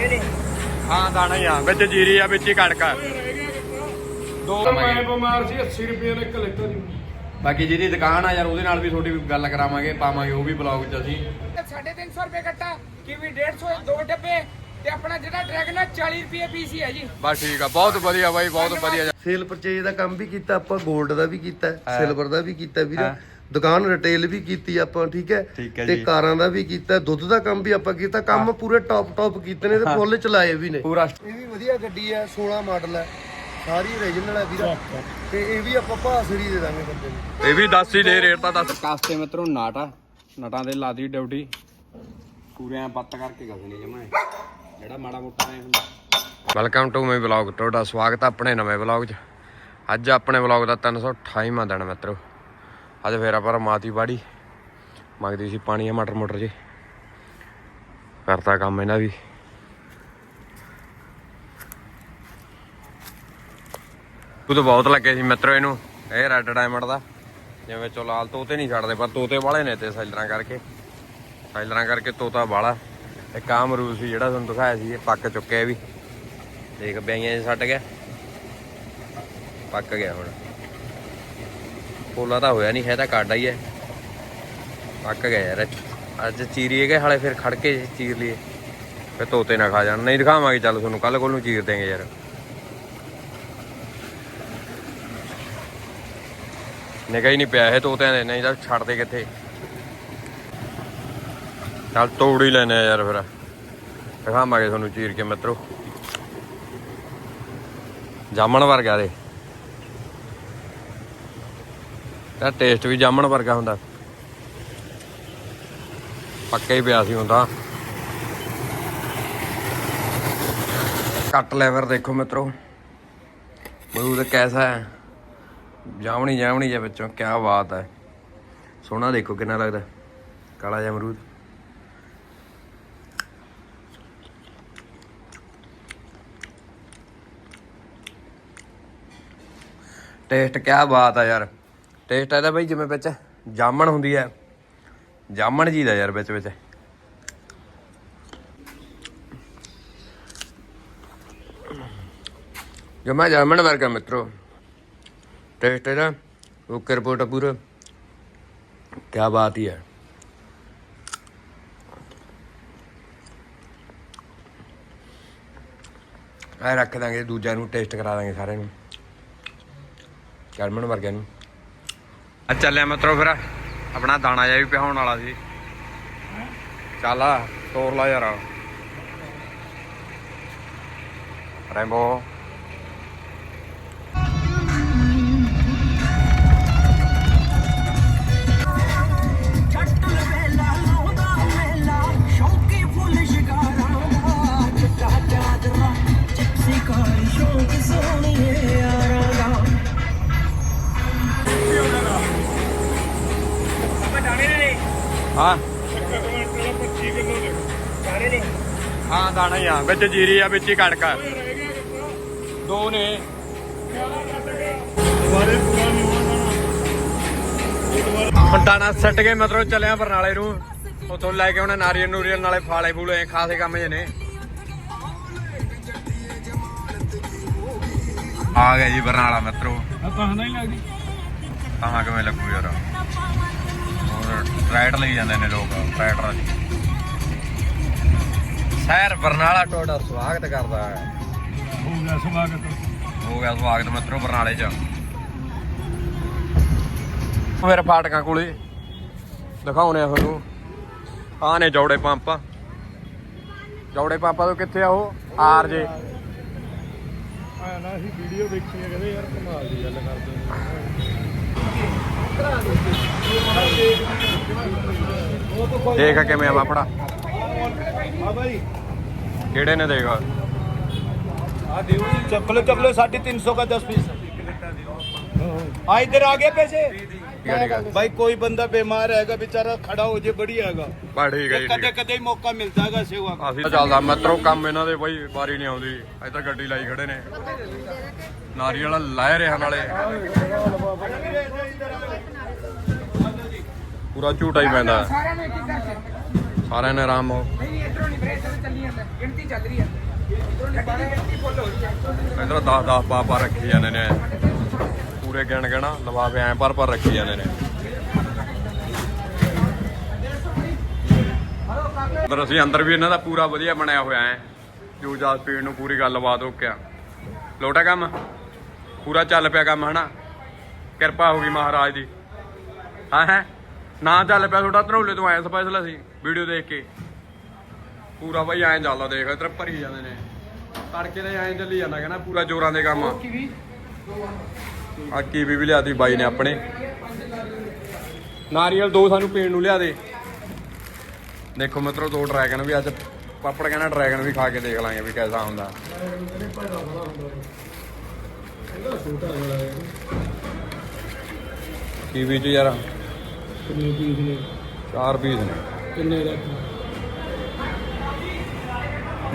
ਦਾਣੇ ਨੇ ਹਾਂ ਦਾਣਾ ਹੀ ਆ। ਵਿੱਚ ਜੀਰੀ ਆ ਵਿੱਚ ਹੀ ਕਣਕ ਆ। ਦੋ ਮੈਂ ਬਿਮਾਰ ਸੀ 80 ਰੁਪਏ ਨੇ ਇੱਕ ਲਿੱਤਾ ਜੀ ਬਾਕੀ ਜਿਹਦੀ ਦੁਕਾਨ ਆ ਯਾਰ ਉਹਦੇ ਨਾਲ ਵੀ ਤੁਹਾਡੀ ਗੱਲ ਕਰਾਵਾਂਗੇ ਪਾਵਾਂਗੇ ਉਹ ਵੀ ਬਲੌਗ 'ਚ ਅਸੀਂ। 350 ਰੁਪਏ ਕੱਟਾ ਕਿਵੀ 150 ਦੋ ਡੱਬੇ ਤੇ ਆਪਣਾ ਜਿਹੜਾ ਡਰੈਗਨ ਆ 40 ਰੁਪਏ ਪੀਸ ਹੀ ਹੈ ਜੀ। ਬਸ ਠੀਕ ਆ ਬਹੁਤ ਵਧੀਆ ਬਾਈ ਬਹੁਤ ਵਧੀਆ। ਸੇਲ ਪਰਚੇਜ ਦਾ ਕੰਮ ਵੀ ਕੀਤਾ ਆਪਾਂ 골ਡ ਦਾ ਵੀ ਕੀਤਾ। ਸਿਲਵਰ ਦਾ ਵੀ ਕੀਤਾ ਵੀਰ। ਦੁਕਾਨ ਰਿਟੇਲ ਵੀ ਕੀਤੀ ਆਪਾਂ ਠੀਕ ਹੈ? ਤੇ। ਕਾਰਾਂ ਦਾ ਵੀ ਕੀਤਾ ਦੁੱਧ ਦਾ ਕੰਮ ਵੀ ਆਪਾਂ ਕੀਤਾ ਕੰਮ ਪੂਰੇ ਟੌਪ ਟੌਪ ਕੀਤੇ ਨੇ ਤੇ ਫੁੱਲ ਚਲਾਏ ਵੀ ਨੇ। ਪੂਰਾ। ਇਹ ਵੀ ਵਧੀਆ ਗੱਡੀ ਹੈ 16 ਮਾਡਲ ਹੈ। ਸਾਰੀ ਓਰੀਜਨਲ ਹੈ ਵੀਰ। ਤੇ ਇਹ ਵੀ ਆਪਾਂ ਭਾਸੜੀ ਦੇ ਦਾਂਗੇ ਬੰਦੇ ਨੂੰ। ਇਹ ਵੀ ਦੱਸ ਹੀ ਦੇ ਰੇਟ ਤਾਂ ਦੱਸ। ਕਾਸਤੇ ਮਿੱਤਰੋ ਨਾਟਾ ਨਟਾਂ ਦੇ ਲਾਦੀ ਡਿਊਟੀ। ਪੂਰੇ ਐ ਬੱਤ ਕਰਕੇ ਨੇ ਜਮਾ ਜਿਹੜਾ ਮਾੜਾ ਮੋਟਾ ਐ ਹੁੰਦਾ। ਵੈਲਕਮ ਟੂ ਮਾਈ ਵਲੌਗ ਤੁਹਾਡਾ ਸਵਾਗਤ ਹੈ ਆਪਣੇ ਨਵੇਂ ਵਲੌਗ 'ਚ। ਅੱਜ ਆਪਣੇ ਵਲੌਗ ਦਾ 328ਵਾਂ ਦਿਨ ਮਿੱਤਰੋ। ਅੱਜ ਫੇਰ ਆਪਾਂ ਮਾਤੀ ਬਾੜੀ। ਮੰਗਦੀ ਸੀ ਪਾਣੀ ਆ ਮਟਰ ਮੋਟਰ ਜੀ। ਕਰਤਾ ਕੰਮ ਇਹਨਾਂ ਵੀ। ਤੂੰ ਤਾਂ ਬਹੁਤ ਲੱਗੇ ਸੀ ਮਿੱਤਰੋ ਇਹਨੂੰ, ਇਹ ਰੈੱਡ ਡਾਇਮੰਡ ਦਾ। ਜਿਵੇਂ ਚੋ ਲਾਲ ਤੋਤੇ ਨਹੀਂ ਛੱਡਦੇ, ਪਰ ਤੋਤੇ ਵਾਲੇ ਨੇ ਤੇ ਸਾਈਲਰਾਂ ਕਰਕੇ। ਸਾਈਲਰਾਂ ਕਰਕੇ ਤੋਤਾ ਵਾਲਾ। ਇੱਕ ਆਹ ਅਮਰੂਦ ਸੀ ਜਿਹੜਾ ਤੁਹਾਨੂੰ ਦਿਖਾਇਆ ਸੀ, ਇਹ ਪੱਕ ਚੁੱਕਿਆ ਇਹ ਵੀ। ਦੇਖ ਬਿਆਈਆਂ 'ਚ ਛੱਡ ਗਿਆ। ਪੱਕ ਗਿਆ ਹੁਣ। ਪੋਲਾ ਤਾਂ ਹੋਇਆ ਨਹੀਂ, ਹੈ ਤਾਂ ਕਾਡਾ ਹੀ ਹੈ। ਪੱਕ ਗਿਆ ਯਾਰ ਅੱਜ ਚੀਰੀਏ ਗਏ, ਹਾਲੇ ਫਿਰ ਖੜ ਕੇ ਚੀਰ ਲਈਏ। ਫਿਰ ਤੋਤੇ ਨਾ ਖਾ ਜਾਣ। ਨਹੀਂ ਦਿਖਾਵਾਂਗੇ, ਚੱਲ ਤੁਹਾਨੂੰ ਕੱਲ ਕੋਲ ਨੂੰ ਚੀਰ ਦੇਂਗੇ ਯਾਰ। ਨਿਗਾ ਹੀ ਨਹੀਂ ਪਿਆ ਇਹ ਤੋਤਿਆਂ ਦੇ, ਨਹੀਂ ਤਾਂ ਛੱਡਦੇ ਕਿੱਥੇ? ਚੱਲ ਤੋੜ ਹੀ ਲੈਨੇ ਯਾਰ ਫਿਰ। ਦਿਖਾਵਾਂਗੇ ਤੁਹਾਨੂੰ ਚੀਰ ਕੇ ਮਿੱਤਰੋ। ਜਾਮਣ ਵਰਗਾ ਦੇ। ਤਾਂ ਟੇਸਟ ਵੀ ਜਾਮਣ ਵਰਗਾ ਹੁੰਦਾ। ਪੱਕਾ ਹੀ ਪਿਆ ਸੀ ਹੁੰਦਾ ਕੱਟ ਲੈਵਰ ਦੇਖੋ ਮਿੱਤਰੋ। ਮਰੂਦ ਕੈਸਾ ਹੈ। ਜਾਮਣੀ ਜਾਮਣੀ ਜਿਹਾ ਵਿੱਚੋਂ ਕੀ ਬਾਤ ਹੈ। ਸੋਹਣਾ ਦੇਖੋ ਕਿੰਨਾ ਲੱਗਦਾ। ਕਾਲਾ ਜਿਹਾ ਅਮਰੂਦ। ਟੇਸਟ ਕੀ ਬਾਤ ਆ ਯਾਰ। ਟੇਸਟ ਆਦਾ ਬਾਈ, ਜਿਵੇਂ ਵਿੱਚ ਜਾਮਣ ਹੁੰਦੀ ਹੈ ਜਾਮਣ ਜੀ ਦਾ ਯਾਰ ਵਿੱਚ ਵਿੱਚ। ਜਮਾ ਜਾਮਣ ਵਰਗਾ ਮਿੱਤਰੋ। ਟੇਸਟ ਇਹਦਾ ਓਕੇ ਰਿਪੋਰਟ ਪੂਰਾ। ਕੀ ਬਾਤ ਹੀ ਹੈ ਐ ਰੱਖ ਦਾਂਗੇ, ਦੂਜਿਆਂ ਨੂੰ ਟੇਸਟ ਕਰਾ ਦਾਂਗੇ ਸਾਰਿਆਂ ਨੂੰ। ਜਰਮਨ ਵਰਗਿਆਂ ਨੂੰ। ਆ ਚੱਲਿਆ ਮਤਰੋ ਫਿਰ। ਆਪਣਾ ਦਾਣਾ ਜਿਹਾ ਵੀ ਪਿਹਾਉਣ ਵਾਲਾ ਸੀ। ਚੱਲ ਆ ਤੋੜ ਲਾ ਯਾਰ। ਰੈਂਬੋ। ਹਾਂ। ਚਲੋ 25 ਕਿਲੋ ਦੇ ਦਾਣੇ ਨੇ ਹਾਂ ਦਾਣਾ ਹੀ ਆ। ਵਿੱਚ ਜੀਰੀ ਆ ਵਿੱਚ ਹੀ ਕਿੰਨਾ ਦੋ ਨੇ। ਦੁਬਾਰੇ ਪੂਰਾ ਨਹੀਂ ਹੋਣਾ ਹੁਣ ਦਾਣਾ ਸੱਟ ਕੇ ਮਤਲਬ ਚੱਲਿਆ ਬਰਨਾਲੇ ਨੂੰ। ਉਥੋਂ ਲੈ ਕੇ ਉਹਨੇ ਨਾਰੀਅਲ ਨੂਰੀਅਲ ਨਾਲੇ ਫਾਲੇ ਫੂਲੇ ਖਾਸੇ ਕੰਮ ਜੇ ਨੇ। ਆ ਗਿਆ ਜੀ ਬਰਨਾਲਾ ਮਿੱਤਰੋ। ਆ ਤਾਂ ਨਹੀਂ ਲੱਗਦੀ ਕਹਾਂ ਕਿਵੇਂ ਲੱਗੂ ਯਾਰ? ਟਰੈਟ ਲਈ ਜਾਂਦੇ ਨੇ ਲੋਕ ਟਰੈਕਟਰਾਂ 'ਚ ਸ਼ਹਿਰ ਬਰਨਾਲਾ ਤੁਹਾਡਾ ਸਵਾਗਤ ਕਰਦਾ ਹੈ। ਹੋ ਗਿਆ ਸਵਾਗਤ। ਹੋ ਗਿਆ ਸਵਾਗਤ ਮਿੱਤਰੋ ਬਰਨਾਲੇ 'ਚ। ਮੇਰੇ ਫਾਟਕਾਂ ਕੋਲੇ ਦਿਖਾਉਣੇ ਆ ਤੁਹਾਨੂੰ। ਆਹ ਨੇ ਜੌੜੇ ਪੰਪ। ਜੌੜੇ ਪੰਪਾਂ ਤੋਂ ਕਿੱਥੇ ਆ ਉਹ? ਆਰ ਜੇ ਆ ਨਾ ਅਸੀਂ ਵੀਡੀਓ ਦੇਖੀ ਹੈ ਕਹਿੰਦੇ ਯਾਰ ਕਮਾਲ ਦੀ ਗੱਲ ਕਰਦੇ ਦੇਖ ਕਿਵੇਂ ਆ ਬਾਪੜਾ ਆ ਭਾਈ ਕਿਹੜੇ ਨੇ ਦੇਖ ਆ ਦਿਓ ਚੱਪਲੇ ਚੱਪਲੇ 350 का 10 पीस हाँ इधर आ गए पैसे ਕਿਹੜੀ ਗੱਲ भाई कोई बंदा बीमार हैगा बेचारा खड़ा हो जाए बढ़िया हैगा ਬਾ ਠੀਕ ਹੈ ਜੀ ਠੀਕ कदे कदे ही मौका मिलता हैगा सेवा का ਅਸੀਂ ਤਾਂ ਚੱਲਦਾ ਮਿੱਤਰੋ ਕੰਮ ਇਹਨਾਂ ਦੇ ਬਈ ਵਾਰੀ ਨਹੀਂ ਆਉਂਦੀ ਇੱਧਰ ਗੱਡੀ ਲਾਈ ਖੜੇ ਨੇ ਨਾਰੀਅਲ ਲਾਏ ਰਿਹਾ ਨਾਲੇ ਪੂਰਾ ਝੂਟਾ ਹੀ ਪੈਂਦਾ ਸਾਰਿਆਂ ਨੂੰ ਇੱਕ ਇੱਕ ਕਰਕੇ। ਸਾਰਿਆਂ ਨੇ ਆਰਾਮ ਹੋ ਨਹੀਂ ਇਧਰੋਂ ਨਹੀਂ ਇੱਧਰ ਚੱਲੀ ਜਾਂਦਾ। ਗਿਣਤੀ ਚੱਲ ਰਹੀ ਹੈ ਇਧਰੋਂ ਨਹੀਂ ਬਾਰੇ ਗਿਣਤੀ ਫੁੱਲ ਹੋ ਰਹੀ ਹੈ ਇਧਰ 10 10 ਪਾ ਪਾ ਰੱਖੀ ਜਾਂਦੇ ਨੇ। ਪੂਰੇ ਗਿਣ ਗਿਣਾ ਲਵਾਵੇ ਐ ਪਰ ਪਰ ਰੱਖੀ ਜਾਂਦੇ ਨੇ। ਉਧਰ ਅਸੀਂ ਅੰਦਰ ਵੀ ਇਹਨਾਂ ਦਾ ਪੂਰਾ ਵਧੀਆ ਬਣਿਆ ਹੋਇਆ ਹੈ ਜੋ ਜਾ ਪੀਣ ਨੂੰ ਪੂਰੀ ਗੱਲਬਾਤ ਹੋ ਗਿਆ ਲੋਟਾ ਕੰਮ? ਪੂਰਾ ਚੱਲ ਪਿਆ ਕੰਮ ਹਨਾ? ਕਿਰਪਾ ਹੋ ਗਈ ਮਹਾਰਾਜ ਦੀ। ਹਾਂ ਹੈ? ਨਾ ਚੱਲ ਪਿਆ ਤੁਹਾਡਾ ਧਨੌਲੇ ਤੋਂ ਆਇਆ ਸਪੈਸ਼ਲ ਅਸੀਂ ਵੀਡੀਓ ਦੇਖ ਕੇ। ਪੂਰਾ ਬਈ ਐਂ ਚੱਲਦਾ ਦੇਖ ਇਧਰ ਭਰੀ ਜਾਂਦੇ ਨੇ। ਤੜਕੇ ਦੇ ਐਂ ਚੱਲੀ ਜਾਂਦਾ ਕਹਿੰਦਾ ਪੂਰਾ ਜੋਰਾਂ ਦੇ ਕੰਮ। ਆ ਕੀਵੀ ਵੀ ਲਿਆਤੀ ਬਾਈ ਨੇ ਆਪਣੇ। ਨਾਰੀਅਲ ਦੋ ਸਾਨੂੰ ਪੀਣ ਨੂੰ ਲਿਆ ਦੇ। ਦੇਖੋ ਮਿੱਤਰੋ ਦੋ ਡਰੈਗਨ ਵੀ ਅੱਜ ਪਾਪੜ ਕਹਿੰਦਾ ਡਰੈਗਨ ਵੀ ਖਾ ਕੇ ਦੇਖ ਲਾਂਗੇ ਵੀ ਕਿਹਦਾ ਹੁੰਦਾ। ਕੀਵੀ ਚ ਯਾਰ ਕਿੰਨੇ ਪੀਸ ਨੇ? ਚਾਰ ਪੀਸ ਨੇ। ਕਿੰਨੇ ਦਾ?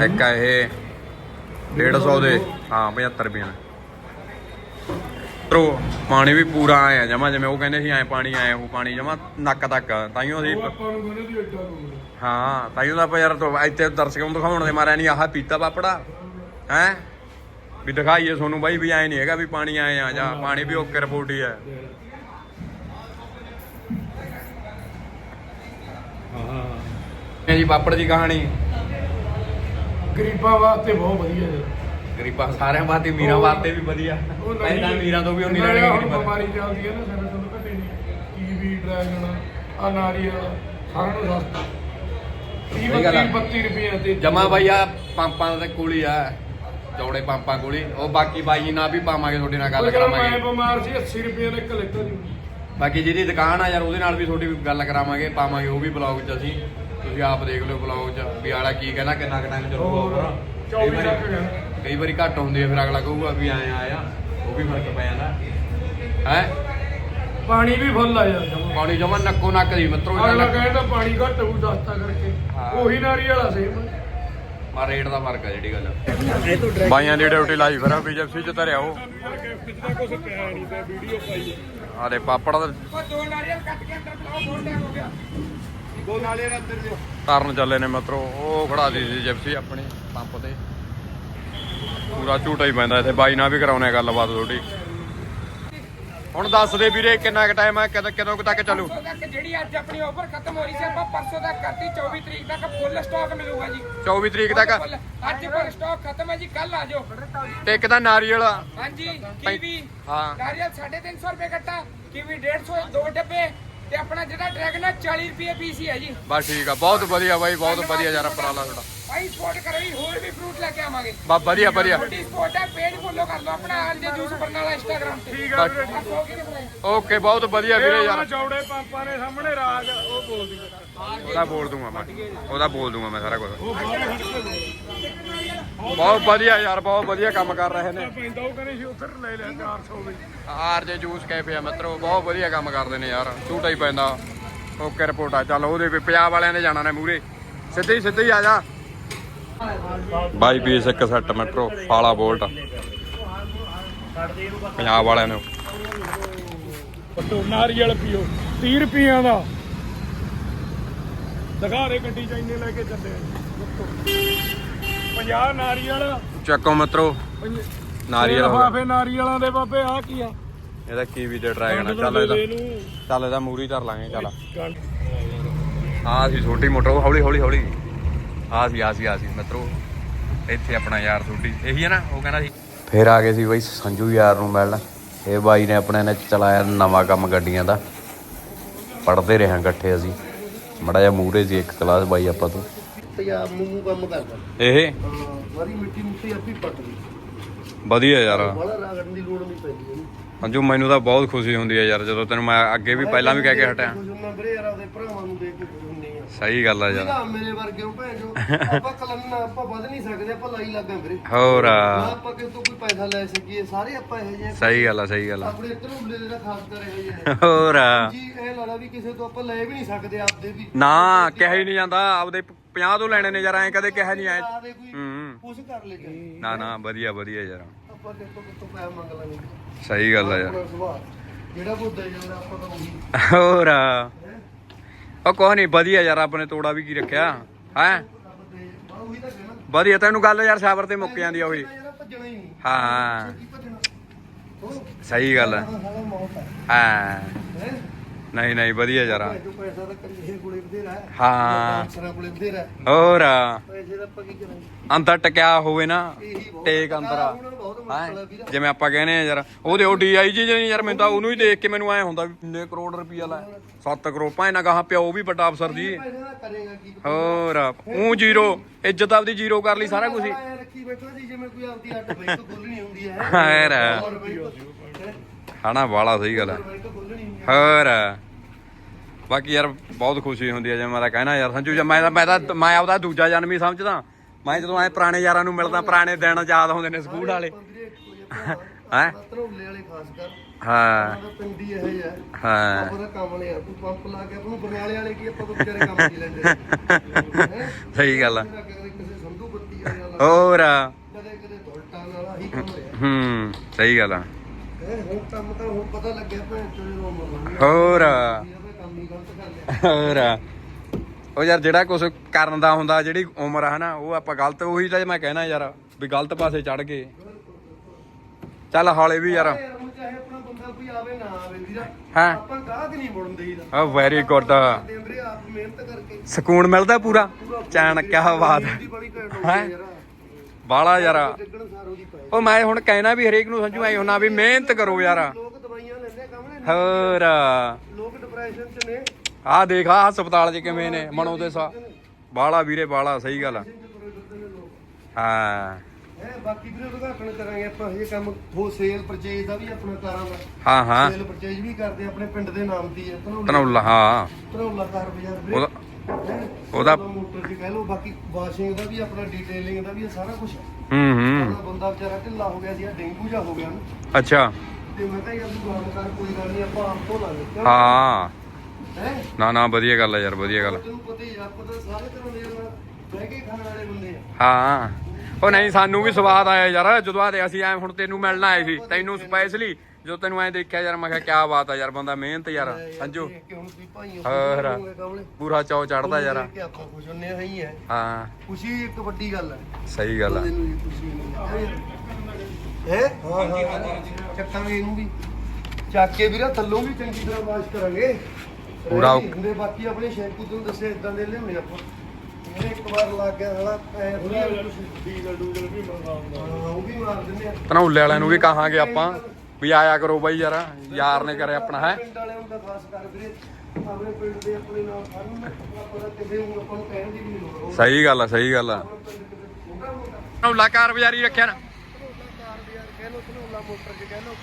ਇੱਕ ਆ ਇਹ 150 ਦੇ। ਹਾਂ 75 ਰੁਪਏ ਨੇ ਤਰੋ ਪਾਣੀ ਵੀ ਪੂਰਾ ਆਇਆ ਜਮਾ ਜਿਵੇਂ ਉਹ ਕਹਿੰਦੇ ਸੀ ਐ ਪਾਣੀ ਆਇਆ ਉਹ ਪਾਣੀ ਜਮਾ ਨੱਕ ਤੱਕ। ਤਾਈਓ ਅਸੀਂ ਆਪਾਂ ਨੂੰ ਕਹਿੰਦੇ ਐਡਾ ਹਾਂ ਤਾਈਓ ਦਾ ਆਪਾਂ ਯਾਰ ਤੋਂ ਇੱਥੇ ਦਰਸ਼ਕਾਂ ਨੂੰ ਦਿਖਾਉਣ ਦੇ ਮਾਰਿਆ ਨਹੀਂ ਆਹ ਪੀਤਾ ਪਾਪੜਾ। ਹੈ? ਵੀ ਦਿਖਾਈਏ ਤੁਹਾਨੂੰ ਬਾਈ ਵੀ ਐ ਨਹੀਂ ਹੈਗਾ ਵੀ ਪਾਣੀ ਆਏ ਆ ਜਾਂ ਪਾਣੀ ਵੀ ਓਕੇ ਰਿਪੋਰਟ ਹਾਂ ਇਹ ਜੀ ਪਾਪੜ ਦੀ ਕਹਾਣੀ। ਗਰੀਬਾਂ ਵਾਸਤੇ ਬਹੁਤ ਵਧੀਆ ਜੀ। ਗਰੀਬਾਂ ਸਾਰਿਆਂ ਵਾਸਤੇ ਮੀਰਾਂ ਵਾਸਤੇ ਵੀ ਵਧੀਆ। ਪਹਿਲਾਂ ਮੀਰਾਂ ਤੋਂ ਵੀ ਉਨੀ ਨਾਲੇ ਲੈਣੀ ਹੁਣ ਗਰੀਬਾਂ ਬਿਮਾਰੀ ਚੱਲਦੀ ਹੈ ਨਾ ਸਾਡੇ ਤੋਂ ਘਟੇ ਨਹੀਂ। ਟੀਵੀ ਡਰੈਗਨ ਆ ਨਾਰੀਅਲ ਸਾਰਿਆਂ ਨੂੰ ਸਸਤਾ। ਸਹੀ ਗੱਲ ਆ। 32 ਰੁਪਏ ਤੇ ਜਮਾ ਬਾਈ ਆ ਪੰਪਾਂ ਦੇ ਕੋਲ ਹੀ ਆ ਚੌੜੇ ਪੰਪਾਂ ਕੋਲ। ਹੀ ਉਹ ਬਾਕੀ ਬਾਈ ਨਾਲ ਵੀ ਪਾਵਾਂਗੇ ਤੁਹਾਡੇ ਨਾਲ ਗੱਲ ਉਹ ਜਦੋਂ ਮੈਂ ਕਰਾਵਾਂਗੇ ਬਿਮਾਰ ਸੀ 80 ਰੁਪਏ ਦਾ ਇੱਕ ਲੀਟਰ ਦੀ। ਬਾਕੀ ਜਿਹਦੀ ਦੁਕਾਨ ਆ ਯਾਰ ਉਹਦੇ ਨਾਲ ਵੀ ਤੁਹਾਡੀ ਗੱਲ ਕਰਾਵਾਂਗੇ ਪਾਵਾਂਗੇ ਉਹ ਵੀ ਬਲੌਗ 'ਚ ਅਸੀਂ। ਤੁਸੀਂ ਆਪ ਦੇਖ ਲਿਓ ਬਲੌਗ 'ਚ ਵੀ ਆਲਾ ਕੀ ਕਹਿੰਦਾ ਕਿੰਨਾ ਕੁ ਟਾਈਮ ਚੱਲੂਗਾ ਹੋਰ ਕਈ 24 ਵਾਰੀ- ਤੱਕ ਗਿਆ ਕਈ ਵਾਰੀ ਘੱਟ ਹੁੰਦੀ ਹੈ ਫਿਰ ਅਗਲਾ ਕਹੂਗਾ ਵੀ ਆਏ ਆਇਆ ਉਹ ਵੀ ਫ਼ਰਕ ਪੈ ਜਾਂਦਾ। ਹੈ? ਪਾਣੀ ਵੀ ਫੁੱਲ ਆ ਜਾਂਦਾ। ਪਾਣੀ ਜਮਾ ਨੱਕੋ ਨੱਕ ਦੀ ਮਿੱਤਰੋ ਅਗਲਾ ਕਹਿੰਦਾ ਪਾਣੀ ਘੱਟ ਹੋਊ ਦਸਤਾ ਕਰਕੇ। ਉਹੀ ਨਾਰੀਅਲ ਆ ਸੇਮ ਮਾ ਰੇਟ ਦਾ ਫ਼ਰਕ ਹੈ ਜਿਹੜੀ ਗੱਲ। ਬਾਈਆਂ ਦੀ ਡਿਊਟੀ ਲਾਈ ਫਿਰ ਬੀਜੇਪੀ ਚ ਧਰਿਆ ਉਹ ਕਿੰਨਾ ਕੁਝ ਪਿਆ ਨਹੀਂ ਤੇ ਵੀਡੀਓ ਪਾਈ। ਆਲੇ ਪਾਪੜ ਦਾ ਉਹ ਦੋ ਨਾਰੀਅਲ ਕੱਟ ਕੇ ਅੰਦਰ ਬੁਲਾਓ ਬਹੁਤ ਟਾਈਮ ਹੋ ਗਿਆ। ਦੋ ਨਾਲੇ ਅੰਦਰ ਚੱਲੇ ਨੇ ਮਿੱਤਰੋ ਉਹ ਖੜਾ ਦੀ ਸੀ ਜਿਪਸੀ ਆਪਣੀ ਪੰਪ ਤੇ। ਪੂਰਾ ਝੂਟਾ ਹੀ ਪੈਂਦਾ ਇੱਥੇ ਬਾਈ ਨਾਲ ਵੀ ਕਰਾਉਣੇ ਗੱਲਬਾਤ ਤੁਹਾਡੀ। ਹੁਣ ਦੱਸ ਦੇ ਵੀਰੇ ਕਿੰਨਾ ਕੁ ਟਾਈਮ ਹੈ ਕਦੋਂ ਕਦੋਂ ਕੁ ਤੱਕ ਚੱਲੂ? ਪਰਸੋਂ ਤੱਕ ਜਿਹੜੀ ਅੱਜ ਆਪਣੀ ਆਫਰ ਖਤਮ ਹੋ ਰਹੀ ਸੀ ਆਪਾਂ ਪਰਸੋਂ ਤੱਕ ਕਰਤੀ 24 ਤਰੀਕ ਤੱਕ ਫੁੱਲ ਸਟਾਕ ਮਿਲੂਗਾ ਜੀ। 24 ਤਰੀਕ ਤੱਕ? Full- ਅੱਜ ਪਰ ਸਟਾਕ ਖਤਮ ਹੈ ਜੀ ਕੱਲ ਆ ਜਾਓ। ਤੇ ਇੱਕ ਤਾਂ ਨਾਰੀਅਲ ਹਾਂਜੀ ਕੀਵੀ। ਹਾਂ। ਨਾਰੀਅਲ 350 ਰੁਪਏ ਕੱਟਾ ਕੀਵੀ 150 ਦੋ ਡੱਬੇ। ਤੇ ਆਪਣਾ ਜਿਹੜਾ ਡਰੈਗਨ ਹੈ 40 ਰੁਪਏ ਪੀਸ ਹੀ ਹੈ ਜੀ। ਬਸ ਠੀਕ ਆ ਬਹੁਤ ਵਧੀਆ ਬਾਈ ਬਹੁਤ ਵਧੀਆ ਯਾਰ ਉਪਰਾਲਾ ਤੁਹਾਡਾ। ਭਾਈ ਸਪੋਰਟ ਕਰੋ ਹੋਰ ਵੀ ਫਰੂਟ ਲੈ ਕੇ ਆਵਾਂਗੇ। ਬਸ ਵਧੀਆ ਵਧੀਆ। ਸਪੋਰਟ ਹੈ ਪੇਜ ਫੋਲੋ ਕਰ ਲਓ ਆਪਣਾ ਆਲਜੇ ਜੂਸ ਬਰਨਾਲਾ ਇੰਸਟਾਗ੍ਰਾਮ ਤੇ। ਠੀਕ ਆ ਵੀਰੇ। ਓਕੇ ਬਹੁਤ ਵਧੀਆ ਵੀਰੇ ਯਾਰ। ਉਹਨਾਂ ਚੌੜੇ ਪੰਪਾਂ ਦੇ ਸਾਹਮਣੇ ਰਾਜ ਉਹ ਬੋਲਦੀ ਉਹਦਾ ਬੋਲ ਦੂੰਗਾ ਮੈਂ ਉਹਦਾ ਬੋਲ ਦੂੰਗਾ ਮੈਂ ਸਾਰਾ ਕੁਝ ਬਹੁਤ ਵਧੀਆ ਯਾਰ ਬਹੁਤ ਵਧੀਆ ਕੰਮ ਕਰ ਰਹੇ ਨੇ। ਪੈਂਦਾ ਉਹ ਕਹਿੰਦੇ ਸੀ ਉੱਧਰ ਲੈ ਲਿਆ 400 they are J juice cafe ਆ ਮਿੱਤਰੋ ਬਹੁਤ ਵਧੀਆ ਕੰਮ ਕਰਦੇ ਨੇ ਯਾਰ ਝੂਟਾ ਹੀ ਪੈਂਦਾ। ਓਕੇ ਰਿਪੋਰਟ ਆ ਚੱਲ ਉਹਦੇ ਵੀ ਪੰਜਾਬ ਵਾਲਿਆਂ ਨੇ ਜਾਣਾ ਨੇ ਮੂਰੇ। ਸਿੱਧੇ ਹੀ ਸਿੱਧੇ ਹੀ ਆ ਜਾ। ਬਾਈ ਪੀਸ ਇੱਕ ਸੈੱਟ ਮੈਟਰੋ ਫਾਲਾ ਬੋਲਟ। ਪੰਜਾਬ ਵਾਲਿਆਂ ਨੂੰ। ਪੱਟੋ ਨਾਰੀਅਲ ਪੀਓ 30 ਰੁਪਈਆਂ ਦਾ। ਦਿਖਾਰੇ ਗੱਡੀ ਚ ਇੰਨੇ ਲੈ ਕੇ ਚੱਲੇ 50 ਨਾਰੀਅਲ। ਚੱਕੋ ਮਿੱਤਰੋ ਨਾਰੀਅਲ ਹੋ ਗਿਆ। ਲਿਫਾਫੇ ਨਾਰੀਅਲਾਂ ਦੇ ਬਾਬੇ ਆ ਕੀ ਆ? ਇਹਦਾ ਕੀਵੀ ਤੇ ਡਰੈਗਨ ਆ ਚੱਲ ਇਹਦਾ ਚੱਲ ਇਹਦਾ ਮੂਰੀ ਧਰ ਲਾਂਗੇ ਚੱਲ। ਆ ਸੀ ਛੋਟੀ ਮੋਟਰ ਹੌਲੀ ਹੌਲੀ ਹੌਲੀ। ਆ ਸੀ ਆ ਸੀ ਆ ਸੀ ਮਿੱਤਰੋ। ਇੱਥੇ ਆਪਣਾ ਯਾਰ ਤੁਹਾਡੀ। ਇਹੀ ਹੈ ਨਾ ਉਹ ਕਹਿੰਦਾ ਸੀ। ਫੇਰ ਆ ਗਏ ਸੀ ਬਈ ਸੰਜੂ ਯਾਰ ਨੂੰ ਮਿਲਣ। ਇਹ ਬਾਈ ਨੇ ਆਪਣੇ ਨੇ ਚਲਾਇਆ ਨਵਾਂ ਕੰਮ ਗੱਡੀਆਂ ਦਾ। ਪੜਦੇ ਰਹੇ ਹਾਂ ਇਕੱਠੇ ਅਸੀਂ। ਮੜਾ ਜਿਹਾ ਮੂਰੇ ਸੀ ਇੱਕ ਕਲਾਸ ਬਾਈ ਆਪਾਂ ਤੋਂ। ਪੰਜਾਬ ਨੂੰ ਕੰਮ ਕਰਦਾ। ਇਹ? ਹਾਂ ਵਾਰੀ ਮਿੱਟੀ ਮੁੱਟੀ ਆਪੀ ਪੱਟ ਗਈ ਵਧੀਆ ਯਾਰ। ਬੜਾ ਰਗੜਨ ਦੀ ਲੋੜ ਨਹੀਂ ਪੈਂਦੀ ਇਹਨੂੰ। ਸੰਜੂ ਮੈਨੂੰ ਤਾਂ ਬਹੁਤ ਖੁਸ਼ੀ ਹੁੰਦੀ ਹੈ ਯਾਰ ਜਦੋਂ ਤੈਨੂੰ ਮੈਂ ਅੱਗੇ ਵੀ ਪਹਿਲਾਂ ਵੀ ਕਹਿ ਕੇ ਹਟਿਆ। ਵੀਰੇ ਯਾਰ ਭਰਾਵਾਂ ਨੂੰ ਕੇ ਸਹੀ ਗੱਲ ਆ ਯਾਰ। ਮੇਰੇ ਵਰਗੇ ਨੂੰ ਭੈਣ। ਜੋ ਆਪਾਂ ਕਲੰਨਾ ਆਪਾਂ ਵੱਧ ਨਹੀਂ ਸਕਦੇ ਆਪਾਂ ਲਾਈ ਲੱਗਾ ਵੀਰੇ। ਹੋਰ ਨਾ ਆ, ਆਪਾਂ ਕਿਸੇ ਤੋਂ ਕੋਈ ਪੈਸਾ ਲੈ ਸਕੀਏ ਸਾਰੇ ਆਪਾਂ ਇਹੋ ਜਿਹੇ ਸਹੀ ਗੱਲ ਆ ਸਹੀ ਗੱਲ ਆ। ਆਪਣੇ ਧਰੂਲੇ ਦੇ ਤਾਂ ਖਾਸ ਕਰ ਇਹੋ ਜਿਹੇ ਹੋਰ ਆ। ਜੀ ਇਹ ਲਾਲਾ ਵੀ ਕਿਸੇ ਤੋਂ ਆਪਾਂ ਲੈ ਵੀ ਨਹੀਂ ਸਕਦੇ ਆਪਦੇ ਵੀ। ਨਾ ਕਿਹਾ ਹੀ ਨਹੀਂ ਜਾਂਦਾ ਆਪਦੇ 50 ਤੋਂ ਲੈਣੇ ਨੇ ਯਾਰ ਐਂ ਕਦੇ ਕਿਹਾ ਨਹੀਂ ਐ ਕੋਈ ਹੂੰ। ਕੁਛ ਕਰ ਲੈ ਨਾ ਨਾ ਵਧੀਆ ਵਧੀਆ ਯਾਰ। ਆਪਾਂ ਕਿਤੋਂ ਕਿਤੋਂ ਪੈਸਾ ਮੰਗ ਲਾਂਗੇ। ਸਹੀ ਗੱਲ ਆ ਯਾਰ। ਜਿਹੜਾ ਕੋ ਦੇ ਜਾਂਦਾ ਆਪਾਂ ਤਾਂ ਉਹੀ। ਹੋਰ ਆ। ਉਹ ਕੁਛ ਨਹੀਂ ਵਧੀਆ ਯਾਰ ਆਪਣੇ ਤੋੜਾ ਵੀ ਕੀ ਰੱਖਿਆ ਹੈ? ਉਹੀ ਤਾਂ ਕਹਿਣਾ ਵਧੀਆ ਤੈਨੂੰ ਗੱਲ ਯਾਰ ਸਾਬਰ ਤੇ ਮੁੱਕ ਜਾਂਦੀ ਆ ਉਹੀ। ਯਾਰ ਭੱਜਣਾ ਹੀ ਨਹੀਂ ਹਾਂ। ਕੀ ਭੱਜਣਾ ਉਹ ਸਹੀ ਗੱਲ ਹੈ ਮੌਤ ਹੈ। ਹਾਂ ਹੈ ਨਹੀਂ ਨਹੀਂ ਵਧੀਆ ਯਾਰ। ਜੋ ਪੈਸਾ ਤਾਂ ਕਰੀਏ ਕੋਲੇ ਬਥੇਰਾ ਹੈ। ਹਾਂ ਡਾਂਸਰਾਂ ਕੋਲੇ ਬਥੇਰਾ ਹੈ ਹੋਰ ਪੈਸੇ ਦਾ ਆਪਾਂ ਕੀ ਕਰਾਂਗੇ? ਅੰਦਰ ਟਕਿਆ ਹੋਵੇ ਨਾ, ਟੇਕ ਅੰਦਰ ਆ। ਹੈਂ? ਜਿਵੇਂ ਆਪਾਂ ਕਹਿੰਦੇ ਆ ਯਾਰ, ਉਹਦੇ ਉਹ ਡੀਆਈਜੀ ਨਹੀਂ ਯਾਰ ਮੈਨੂੰ ਤਾਂ ਉਹਨੂੰ ਹੀ ਦੇਖ ਕੇ ਮੈਨੂੰ ਐ ਹੁੰਦਾ ਵੀ ਇੰਨੇ ਕਰੋੜ ਰੁਪਈਆ ਲੈ 7 ਕਰੋੜ, ਭਾਵੇਂ ਨਾ ਕਹਾ ਪਿਓ ਵੀ ਵੱਡਾ ਅਫਸਰ ਜੀ ਪੈਸੇ ਦਾ। ਕਰੇਗਾ ਕੀ ਹੋਰ ਉਹ ਜ਼ੀਰੋ, ਇੱਜ਼ਤ ਆਪਦੀ ਜ਼ੀਰੋ ਕਰ ਲਈ ਸਾਰਾ ਕੁਝ ਹੀ। ਐਂ ਰੱਖੀ ਬੈਠਾ ਸੀ ਜਿਵੇਂ ਕੋਈ ਆਪਦੀ ਅੱਡ ਬੈਂਕ ਖੋਲਣੀ ਹੁੰਦੀ ਹੈ ਹੈਰ ਹੋਰ ਬੈਂਕ ਹਨਾ, ਵਾਲਾ ਸਹੀ ਗੱਲ ਹੈ ਖੋਲਣੀ ਹੋਰ। ਬਾਕੀ ਯਾਰ, ਬਹੁਤ ਖੁਸ਼ੀ ਹੁੰਦੀ ਹੈ ਜਿਵੇਂ ਮੈਂ ਕਹਿਣਾ ਯਾਰ, ਸੰਜੂ ਜੀ, ਮੈਂ ਤਾਂ ਮੈਂ ਤਾਂ ਮੈਂ ਆਪਦਾ ਦੂਜਾ ਜਨਮ ਹੀ ਸਮਝਦਾ। ਮੈਂ ਜਦੋਂ ਐ ਪੁਰਾਣੇ ਯਾਰਾਂ ਨੂੰ ਮਿਲਦਾ ਪੁਰਾਣੇ ਦਿਨ ਯਾਦ ਹੁੰਦੇ ਨੇ ਸਕੂਲ ਵਾਲੇ। ਹੈਂ? ਧਰੋਲੇ ਵਾਲੇ ਖਾਸ ਕਰ ਹਾਂ? ਉਹਦਾ ਪਿੰਡੀ ਇਹ ਹੀ। ਹੈ। ਹਾਂ ਆਪਾਂ ਦਾ ਕੰਮ ਲਿਆ ਤੂੰ ਪੰਪ ਲਾ ਕੇ ਆਪਾਂ ਨੂੰ ਬਰਨਾਲੇ ਵਾਲੇ ਕੀ ਆਪਾਂ ਤੋਂ ਵਿਚਾਰੇ ਕੰਮ ਕੀ ਲੈਂਦੇ ਹੈ ਸਹੀ ਗੱਲ ਆ। ਕਿਸੇ ਸੰਧੂ ਬੱਤੀ ਵਾਲੇ ਨਾਲ ਹੋਰ? ਕਦੇ ਕਦੇ ਦੁਲਟਾਂ ਨਾਲ ਆਹੀ ਕੰਮ ਲਿਆ ਹੂੰ ਸਹੀ ਗੱਲ ਆ। ਹੈ ਹੁਣ ਕੰਮ ਤਾਂ ਹੁਣ ਪਤਾ ਲੱਗਿਆ ਭੈਣ ਚੋਂ ਜਦੋਂ ਮਰ ਹੋਰ? ਹੋਰ? ਉਹ ਯਾਰ ਜਿਹੜਾ ਕੁਝ ਕਰਨ ਦਾ ਹੁੰਦਾ ਜਿਹੜੀ ਉਮਰ ਆ ਹਨਾ ਉਹ ਆਪਾਂ ਗਲਤ ਉਹੀ ਤਾਂ ਮੈਂ ਕਹਿਣਾ ਯਾਰ ਵੀ ਗਲਤ ਪਾਸੇ ਚੜ ਗਏ ਚੱਲ ਹੌਲੇ ਵੀ ਯਾਰ। ਯਾਰ ਹੁਣ ਚਾਹੇ ਆਪਣਾ ਬੰਦਾ ਕੋਈ ਆਵੇ ਨਾ ਆਵੇ ਵੀਰਾ ਹਾਂ? ਆਪਾਂ ਗਾਹਕ ਨਹੀਂ ਮੁੜਨ ਦੇਈਦਾ। ਆ ਵੈਰੀ ਗੁੱਡ ਦੇ ਵੀਰੇ ਆਪ ਮਿਹਨਤ ਕਰਕੇ। ਸਕੂਨ ਮਿਲਦਾ ਪੂਰਾ? ਚੈਨ ਕਿਆ ਬਾਤ ਹੈ। ਦੀ ਬੜੀ ਘੈਂਟ ਹੈਂ? ਯਾਰ। ਬਾਲਾ ਯਾਰ। ਸਾਰੋ ਉਹ ਮੈਂ ਹੁਣ ਕਹਿਣਾ ਵੀ ਹਰੇਕ ਨੂੰ ਸੰਜੂ ਐ ਹੁਣਾ ਵੀ ਮਿਹਨਤ ਕਰੋ ਯਾਰ। ਲੋਕ ਦਵਾਈਆਂ ਲੈਂਦੇ ਕੰਮ ਨੇ ਹੋਰ। ਲੋਕ ਡਿਪਰੈਸ਼ਨ ਚ ਨੇ। ਆਹ ਦੇਖ ਆ ਹਸਪਤਾਲ 'ਚ ਕਿਵੇਂ ਨੇ ਮਨੋ ਦੇ ਸਾ। ਬਾਲਾ ਵੀਰੇ ਬਾਲਾ ਸਹੀ ਗੱਲ ਆ। ਹਾਂ। ਹੈ ਬਾਕੀ ਵੀਰੇ ਉਦਘਾਟਨ ਕਰਾਂਗੇ ਆਪਾਂ ਇਹ ਕੰਮ ਹੋ ਸੇਲ ਪਰਚੇਜ ਦਾ ਵੀ ਆਪਣਾ ਕਾਰਾਂ ਦਾ। ਹਾਂ ਹਾਂ। ਸੇਲ ਪਰਚੇਜ ਵੀ ਕਰਦੇ ਆਪਣੇ ਪਿੰਡ ਦੇ ਨਾਮ ਦੀ ਹੈ ਧਨੌਲਾ। ਤਨੌਲਾ ਹਾਂ। ਧਨੌਲਾ ਕਾਰ ਬਾਜ਼ਾਰ ਵੀਰੇ। ਉਹਦਾ ਹੈਂ? ਉਹਦਾ- ਧਨੌਲਾ ਮੋਟਰ ਜੀ ਕਹਿ ਲਓ ਬਾਕੀ ਵਾਸ਼ਿੰਗ ਦਾ ਵੀ ਆਪਣਾ ਡੀਟੇਲਿੰਗ ਦਾ ਵੀ ਇਹ ਸਾਰਾ ਕੁਝ ਹੈ ਹੂੰ। ਹੂੰ ਆਪਣਾ ਬੰਦਾ ਵਿਚਾਰਾ ਢਿੱਲਾ ਹੋ ਗਿਆ ਸੀ ਡੇਂਗੂ ਜਾ ਹੋ ਗਿਆ ਨਾ। ਅੱਛਾ। ਤੇ ਮੈਂ ਕਿਹਾ ਯਾਰ ਤੂੰ ਕੰਮ ਕਰ ਕੋਈ ਗੱਲ ਨਹੀਂ ਆਪਾਂ ਆਪ ਤੋਂ ਲਾਂਗੇ। ਕਿਉਂ ਹਾਂ ਹੈ। ਨਾ ਨਾ ਵਧੀਆ ਗੱਲ ਆ ਯਾਰ ਵਧੀਆ ਗੱਲ ਤੈਨੂੰ ਪਤਾ ਹੀ ਆ, ਆਪਾਂ ਤਾਂ ਸਾਰੇ ਘਰੋਂ ਦੇ ਨਾਲ ਬਹਿ ਕੇ ਖਾਣ ਵਾਲੇ ਬੰਦੇ ਆ। ਹਾਂ। ਉਹ ਨਹੀਂ ਸਾਨੂੰ ਵੀ ਸਵਾਦ ਆਇਆ ਯਾਰ ਜਦੋਂ ਆਦੇ ਅਸੀਂ ਐ ਹੁਣ ਤੈਨੂੰ ਮਿਲਣ ਆਏ ਸੀ ਤੈਨੂੰ ਸਪੈਸ਼ਲੀ ਜਦੋਂ ਤੈਨੂੰ ਐ ਦੇਖਿਆ ਯਾਰ ਮੈਂ ਕਿਹਾ ਕੀ ਬਾਤ ਆ ਯਾਰ ਬੰਦਾ ਮਿਹਨਤ ਯਾਰ ਸੰਜੂ ਹੋਰ। ਪੂਰਾ ਚੌ ਚੜਦਾ ਯਾਰ। ਹੀ। ਖੁਸ਼ੀ ਇੱਕ ਵੱਡੀ ਗੱਲ ਹੈ ਸਹੀ ਗੱਲ ਆ। ਹਾਂ? ਚੱਕਾਂਗੇ ਇਹਨੂੰ ਵੀ। ਚੱਕ ਕੇ ਵੀਰਾ ਥੱਲੋਂ ਵੀ ਚੰਗੀ ਤਰ੍ਹਾਂ ਵਾਸ਼ ਕਰਾਂਗੇ। ਪੂਰਾ ਹੁੰਦੇ ਬਾਕੀ ਆਪਣੇ ਸ਼ੈਂਪੂ ਤੁਹਾਨੂੰ ਦੱਸਿਆ ਇਦਾਂ ਦੇ ਲਿਆਉਣੇ ਆਪਾਂ। ਇਹ ਇੱਕ ਵਾਰ ਲੱਗ ਗਿਆ ਸਾਲਾ ਐ ਡੀਜ਼ਲ ਡੂਜ਼ਲ ਵੀ ਮੰਗਾਉਂਦਾ ਹਾਂ ਉਹ ਵੀ ਮਾਰ ਦਿੰਦੇ ਆ। ਧਨੌਲੇ ਵਾਲਿਆਂ ਨੂੰ ਵੀ ਕਹਾਂਗੇ ਆਪਾਂ ਵੀ ਆਇਆ ਕਰੋ ਬਾਈ ਯਾਰ ਯਾਰ ਨੇ ਕਰੇ ਆਪਣਾ ਹੈ? ਪਿੰਡ ਵਾਲਿਆਂ ਨੂੰ ਤਾਂ ਖਾਸ ਕਰ ਵੀਰੇ ਆਪਣੇ ਪਿੰਡ ਦੇ ਆਪਣੇ ਨਾਲ ਸਾਨੂੰ ਨਾ ਪਤਾ ਕਿਤੇ ਹੁਣ ਆਪਾਂ ਨੂੰ ਕਹਿਣ ਦੀ ਵੀ ਨਹੀਂ ਲੋੜ। ਸਹੀ ਗੱਲ ਆ ਸਹੀ ਗੱਲ ਆ। ਛੋਟਾ ਮੋਟਾ ਧਨੌਲਾ ਕਾਰ ਬਾਜ਼ਾਰੀ ਰੱਖਿਆ ਨਾ। ਕਾਰ ਬਾਜ਼ਾਰ ਕਹਿ ਲੋ ਧਨੌਲਾ ਮੋਟਰ ਚ ਕਹਿ ਲੋ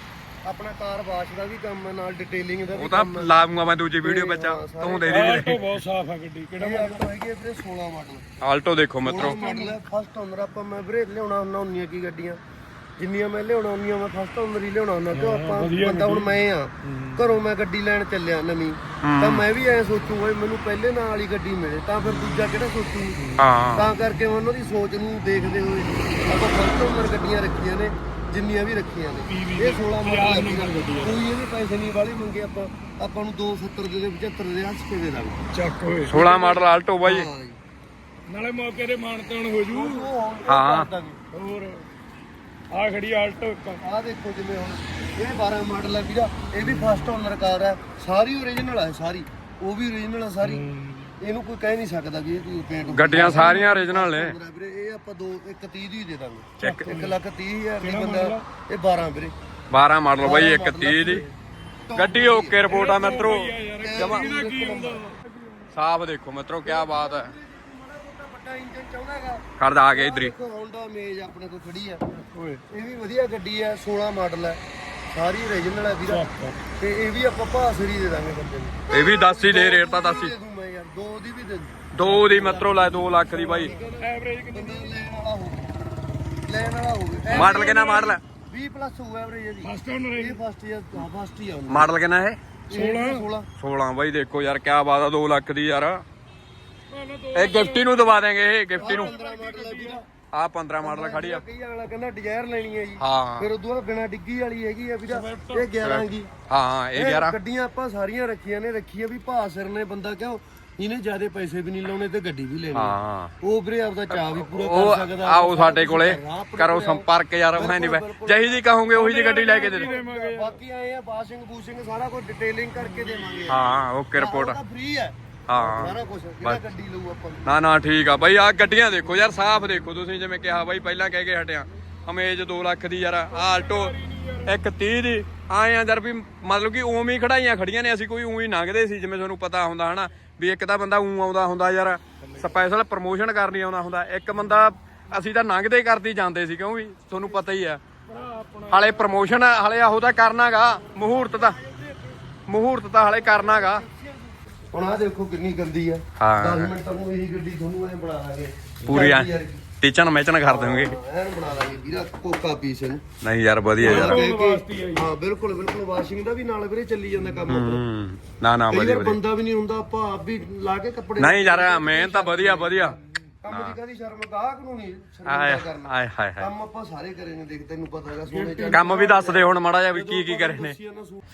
ਆਪਣਾ ਕਾਰ ਵਾਸ਼ ਦਾ ਵੀ ਕੰਮ ਹੈ ਨਾਲ ਡਿਟੇਲਿੰਗ ਦਾ ਵੀ ਉਹ ਤਾਂ ਕੰਮ ਹੈ। ਲਾਉਂਗਾ ਮੈਂ ਦੂਜੀ ਵੀਡੀਓ ਵਿੱਚ ਤੂੰ ਦੇ ਦੀ ਬਹੁਤ ਸਾਫ਼ ਆ ਗੱਡੀ ਕਿਹੜਾ ਮਾਡਲ ਹੈਗੀ ਹੈ ਵੀਰੇ 16 ਮਾਡਲ ਆਲਟੋ ਦੇਖੋ ਮਿੱਤਰੋ। ਮਾਡਲ ਹੈ ਫਸਟ ਓਨਰ ਆਪਾਂ ਮੈਂ ਵੀਰੇ ਲਿਆਉਣਾ ਹੁੰਦਾ ਹੁੰਦੀਆਂ ਕੀ ਗੱਡੀਆਂ। ਜਿੰਨੀਆਂ ਮੈਂ ਲਿਆਉਣਾ ਹੁੰਦੀਆਂ ਮੈਂ ਫਸਟ ਓਨਰ ਹੀ ਲਿਆਉਣਾ ਹੁੰਦਾ ਕਿਉਂ ਆਪਾਂ ਬੰਦਾ ਹੁਣ ਮੈਂ ਆ। ਘਰੋਂ ਮੈਂ ਗੱਡੀ ਲੈਣ ਚੱਲਿਆ ਨਵੀਂ। ਤਾਂ ਮੈਂ ਵੀ ਐ ਸੋਚੂਗਾ ਵੀ ਮੈਨੂੰ ਪਹਿਲੇ ਨਾਲ ਵਾਲੀ ਗੱਡੀ ਮਿਲੇ ਤਾਂ ਫਿਰ ਦੂਜਾ ਕਿਹੜਾ ਸੋਚੂ? ਹਾਂ। ਤਾਂ ਕਰਕੇ ਮੈਂ ਉਹਨਾਂ ਦੀ ਸੋਚ ਨੂੰ ਦੇਖਦੇ ਹੋਏ ਆਪਾਂ ਫਸਟ ਓਨਰ ਗੱਡੀਆਂ ਰੱਖੀਆਂ ਨੇ। ਜਿੰਨੀਆਂ ਵੀ ਰੱਖੀਆਂ ਨੇ। ਇਹ 16 ਮਾਡਲ ਹੈ ਕੋਈ ਇਹਦੇ ਪੈਸੇ ਨਹੀਂ ਵਾਲੇ ਮੰਗੇ ਆਪਾਂ ਆਪਾਂ ਨੂੰ 270 ਦੇ ਦੇ 75 ਦੇ ਦੇ ਦਾਂਗੇ। ਚੱਕ ਹੋਏ 16 ਮਾਡਲ ਆਲਟੋ ਬਾਈ। ਨਾਲੇ ਮੌਕੇ ਤੇ ਮਾਨਤਾਨ ਹੋ ਜੂ। ਹਾਂ। ਹੋਰ ਆ ਖੜੀ ਆਲਟੋ ਇੱਕ। ਆਹ ਦੇਖੋ ਜਿਵੇਂ ਹੁਣ ਇਹ 12 ਮਾਡਲ ਹੈ ਵੀਰਾ ਇਹ ਵੀ ਫਸਟ ਓਨਰ ਕਾਰ ਹੈ ਸਾਰੀ ਓਰੀਜਨਲ ਹੈ ਸਾਰੀ। ਉਹ ਵੀ ਓਰੀਜਨਲ ਹੈ ਸਾਰੀ। ਇਹਨੂੰ ਕੋਈ ਕਹਿ ਨਹੀਂ ਸਕਦਾ ਵੀ ਇਹ ਕੋਈ ਪੇਂਟ ਗੱਡੀਆਂ ਸਾਰੀਆਂ original ਨੇ। ਵੀਰੇ ਇਹ ਆਪਾਂ 2 1 30 ਦੀ ਦੇ ਦਾਂਗੇ। ਚੱਕ 1 ਲੱਖ 30 ਹਜ਼ਾਰ ਦੀ ਬੰਦਾ ਇਹ 12 ਵੀਰੇ। 12 ਮਾਡਲ ਬਾਈ 130 ਦੀ। ਗੱਡੀ ਓਕੇ ਰਿਪੋਰਟ ਆ ਮਿੱਤਰੋ। ਜਮਾ ਸਾਫ਼ ਦੇਖੋ ਮਿੱਤਰੋ ਕੀ ਬਾਤ ਹੈ। ਵੱਡਾ ਇੰਜਨ ਚਾਹੁੰਦਾ ਹੈਗਾ। ਖੜਦਾ ਆ ਗਿਆ ਇਧਰ ਹੀ। ਦੇਖੋ Honda Amaze ਆਪਣੇ ਕੋਲ ਖੜੀ ਆ। ਓਏ। ਇਹ ਵੀ ਵਧੀਆ ਗੱਡੀ ਹੈ 16 ਮਾਡਲ ਹੈ ਸਾਰੀ ਓਰੀਜਨਲ ਹੈ ਵੀਰਾ। ਤੇ ਇਹ ਵੀ ਆਪਾਂ ਭਾਸਰੀ ਦੇ ਦਾਂਗੇ ਬੰਦੇ ਨੂੰ। ਇਹ ਵੀ 10 ਹੀ ਦੇ ਰੇਟ ਤਾਂ 10 ਹੀ। ਦੇ ਦੂੰ ਵੀ ਦੇ ਦੂੰ ਦੋ ਮਿੱਤਰੋ ਲੈ 2 ਲੱਖ ਦੀ ਬਾਈ। ਐਵਰੇਜ ਕਿੰਨੀ ਬੰਦਾ ਲੈਣ ਵਾਲਾ ਹੋਵੇ ਲੈਣ ਵਾਲਾ ਹੋਵੇ ਮਾਡਲ ਕਿੰਨਾ ਮਾਡਲ ਹੈ? 20 ਪਲੱਸ ਹੋਊ ਐਵਰੇਜ ਇਹਦੀ ਫਸਟ ਓਨਰ ਇਹ ਫਸਟ ਹੀ ਆ ਹਾਂ ਫਸਟ ਹੀ ਆ ਉਹਨੂੰ। ਮਾਡਲ ਕਿੰਨਾ ਇਹ? 16 16 16 ਬਾਈ ਦੇਖੋ ਯਾਰ ਕੀ ਬਾਤ ਆ 2 ਲੱਖ ਦੀ ਯਾਰ। ਇਹ ਗਿਫਟੀ ਨੂੰ ਦਵਾ ਦੇਂਗੇ ਇਹ ਗਿਫਟੀ ਨੂੰ। 15 ਮਾਡਲ ਹੈ ਵੀਰਾ ਆ 15 ਮਾਡਲ ਖੜੀ ਆ। ਕਈ ਅਗਲਾ ਕਹਿੰਦਾ ਡਿਜ਼ਾਇਰ ਲੈਣੀ ਹੈ ਜੀ। ਹਾਂ। ਫਿਰ ਉਦੋਂ ਬਿਨਾ ਡਿੱਗੀ ਵਾਲੀ ਹੈਗੀ ਆ ਵੀਰਾ ਇਹ 11 ਦੀ। ਹਾਂ ਇਹ 11 ਗੱਡੀਆਂ ਆਪਾਂ ਸਾਰੀਆਂ ਰੱਖੀਆਂ ਨੇ ਰੱਖੀਆਂ ਵੀ ਭਾਅ ਸਿਰ ਨੇ ਬੰਦਾ ਕਿਉਂ ਇਹਨੇ ਜਿਆਦੇ ਪੈਸੇ ਵੀ ਨਹੀਂ ਲਾਉਣੇ ਤੇ ਗੱਡੀ ਵੀ ਲੈਣੀ ਹਾਂ। ਉਹ ਵੀਰੇ ਆਪਦਾ ਚਾਹ ਵੀ ਪੂਰਾ ਉਹ ਕਰ ਸਕਦਾ। ਆਓ ਸਾਡੇ ਕੋਲੇ। ਕਰੋ ਸੰਪਰਕ ਯਾਰ ਮੈਂ ਨਹੀਂ ਜਹੀ ਜੀ ਕਹੋਗੇ ਉਹੀ ਜੀ ਗੱਡੀ ਲੈ ਕੇ ਦੇ ਦਿਓ। ਬਾਕੀ ਆਏ ਆ ਵਾਸ਼ਿੰਗ ਬੂਸ਼ਿੰਗ ਸਾਰਾ ਕੁਝ ਡਿਟੇਲਿੰਗ ਕਰਕੇ ਦੇਵਾਂਗੇ। ਹਾਂ ਓਕੇ ਰਿਪੋਰਟ ਫ੍ਰੀ ਹੈ। ਹਾਂ। ਸਾਰਾ ਕੁਝ ਜਿਹੜਾ ਗੱਡੀ ਲਊ ਆਪਾਂ ਨੂੰ। ਨਾ ਨਾ ਠੀਕ ਆ ਬਾਈ ਆ ਗੱਡੀਆਂ ਦੇਖੋ ਯਾਰ ਸਾਫ਼ ਦੇਖੋ ਤੁਸੀਂ ਜਿਵੇਂ ਕਿਹਾ ਬਾਈ ਪਹਿਲਾਂ ਕਹਿ ਕੇ ਹਟਿਆ। ਅਮੇਜ 2 ਲੱਖ ਦੀ ਯਾਰ ਆਲਟੋ ਇੱਕ 30 ਦੀ। ਆਏ ਆ ਯਾਰ ਵੀ ਮਤਲਬ ਕਿ ਉਵੇਂ ਹੀ ਖੜਾਈਆਂ ਖੜੀਆਂ ਨੇ ਅਸੀਂ ਕੋਈ ਉਵੇਂ ਹੀ ਲੰਘਦੇ ਸੀ ਜਿਵੇਂ ਤੁਹਾਨੂੰ ਪਤਾ ਹੁੰਦਾ ਹਨਾ। ਵੀ ਇੱਕ ਤਾਂ ਬੰਦਾ ਉਂ ਆਉਂਦਾ ਹੁੰਦਾ ਯਾਰ ਸਪੈਸ਼ਲ ਪ੍ਰਮੋਸ਼ਨ ਕਰਨੀ ਆਉਂਦਾ ਹੁੰਦਾ। ਇੱਕ ਬੰਦਾ ਅਸੀਂ ਤਾਂ ਲੰਘਦੇ ਕਰਦੀ ਜਾਂਦੇ ਸੀ ਕਿਉਂ ਵੀ? ਤੁਹਾਨੂੰ ਪਤਾ ਹੀ ਆ। ਹਾਲੇ ਪ੍ਰਮੋਸ਼ਨ ਹਾਲੇ ਆਹੋ ਤਾਂ ਕਰਨਾਗਾ ਮਹੂਰਤ ਤਾਂ। ਮਹੂਰਤ ਤਾਂ ਹਾਲੇ ਕਰਨਾਗਾ। ਹੁਣ ਆ ਦੇਖੋ ਕਿੰਨੀ ਗੰਦੀ ਆ। ਹਾਂ। 10 ਮਿੰਟਾਂ ਇਹੀ ਗੱਡੀ ਤੁਹਾਨੂੰ ਐ ਬਣਾ ਲਾਂਗੇ ਪੂਰੀ ਆ ਟੀਚਨ ਮੈਚਨ ਕਰ ਦੇਵਾਂਗੇ। ਐਨ ਬਣਾ ਲਾਂਗੇ ਵੀਰਾ ਕੋਕਾ ਪੀਸ ਇਹਨੂੰ। ਨਹੀਂ ਯਾਰ ਵਧੀਆ ਯਾਰ। ਕਹਿ ਕੇ ਹਾਂ ਬਿਲਕੁਲ ਬਿਲਕੁਲ ਵਾਸ਼ਿੰਗ ਦਾ ਵੀ ਨਾਲ ਵੀਰੇ ਚੱਲੀ ਜਾਂਦਾ ਕੰਮ ਆਪਣਾ ਹੂੰ ਨਾ ਨਾ ਕਈ ਵਧੀਆ ਵਾਰ ਵਧੀਆ। ਬੰਦਾ ਵੀ ਨਹੀਂ ਹੁੰਦਾ ਆਪਾਂ ਆਪ ਵੀ ਲਾ ਕੇ ਕੱਪੜੇ ਨਹੀਂ ਯਾਰ ਮਿਹਨਤ ਤਾਂ ਵਧੀਆ ਵਧੀਆ। ਕੰਮ ਦੀ ਕਾਦੀ ਸ਼ਰਮ ਗਾਹਕ ਨੂੰ ਨਹੀਂ ਆਏ ਸ਼ਰਮ ਕਰਨਾ। ਆਏ ਹਾਏ ਹਾਏ। ਕੰਮ ਆਪਾਂ ਸਾਰੇ ਕਰੇ ਨੇ ਦੇਖ ਤੈਨੂੰ ਪਤਾ ਹੈਗਾ ਸੋਨੇ ਚਾਂਦੀ ਕੰਮ ਵੀ ਦੱਸ ਦੇ ਹੁਣ ਮਾੜਾ ਜਿਹਾ ਵੀ ਕੀ ਕੀ ਕਰੇ ਨੇ।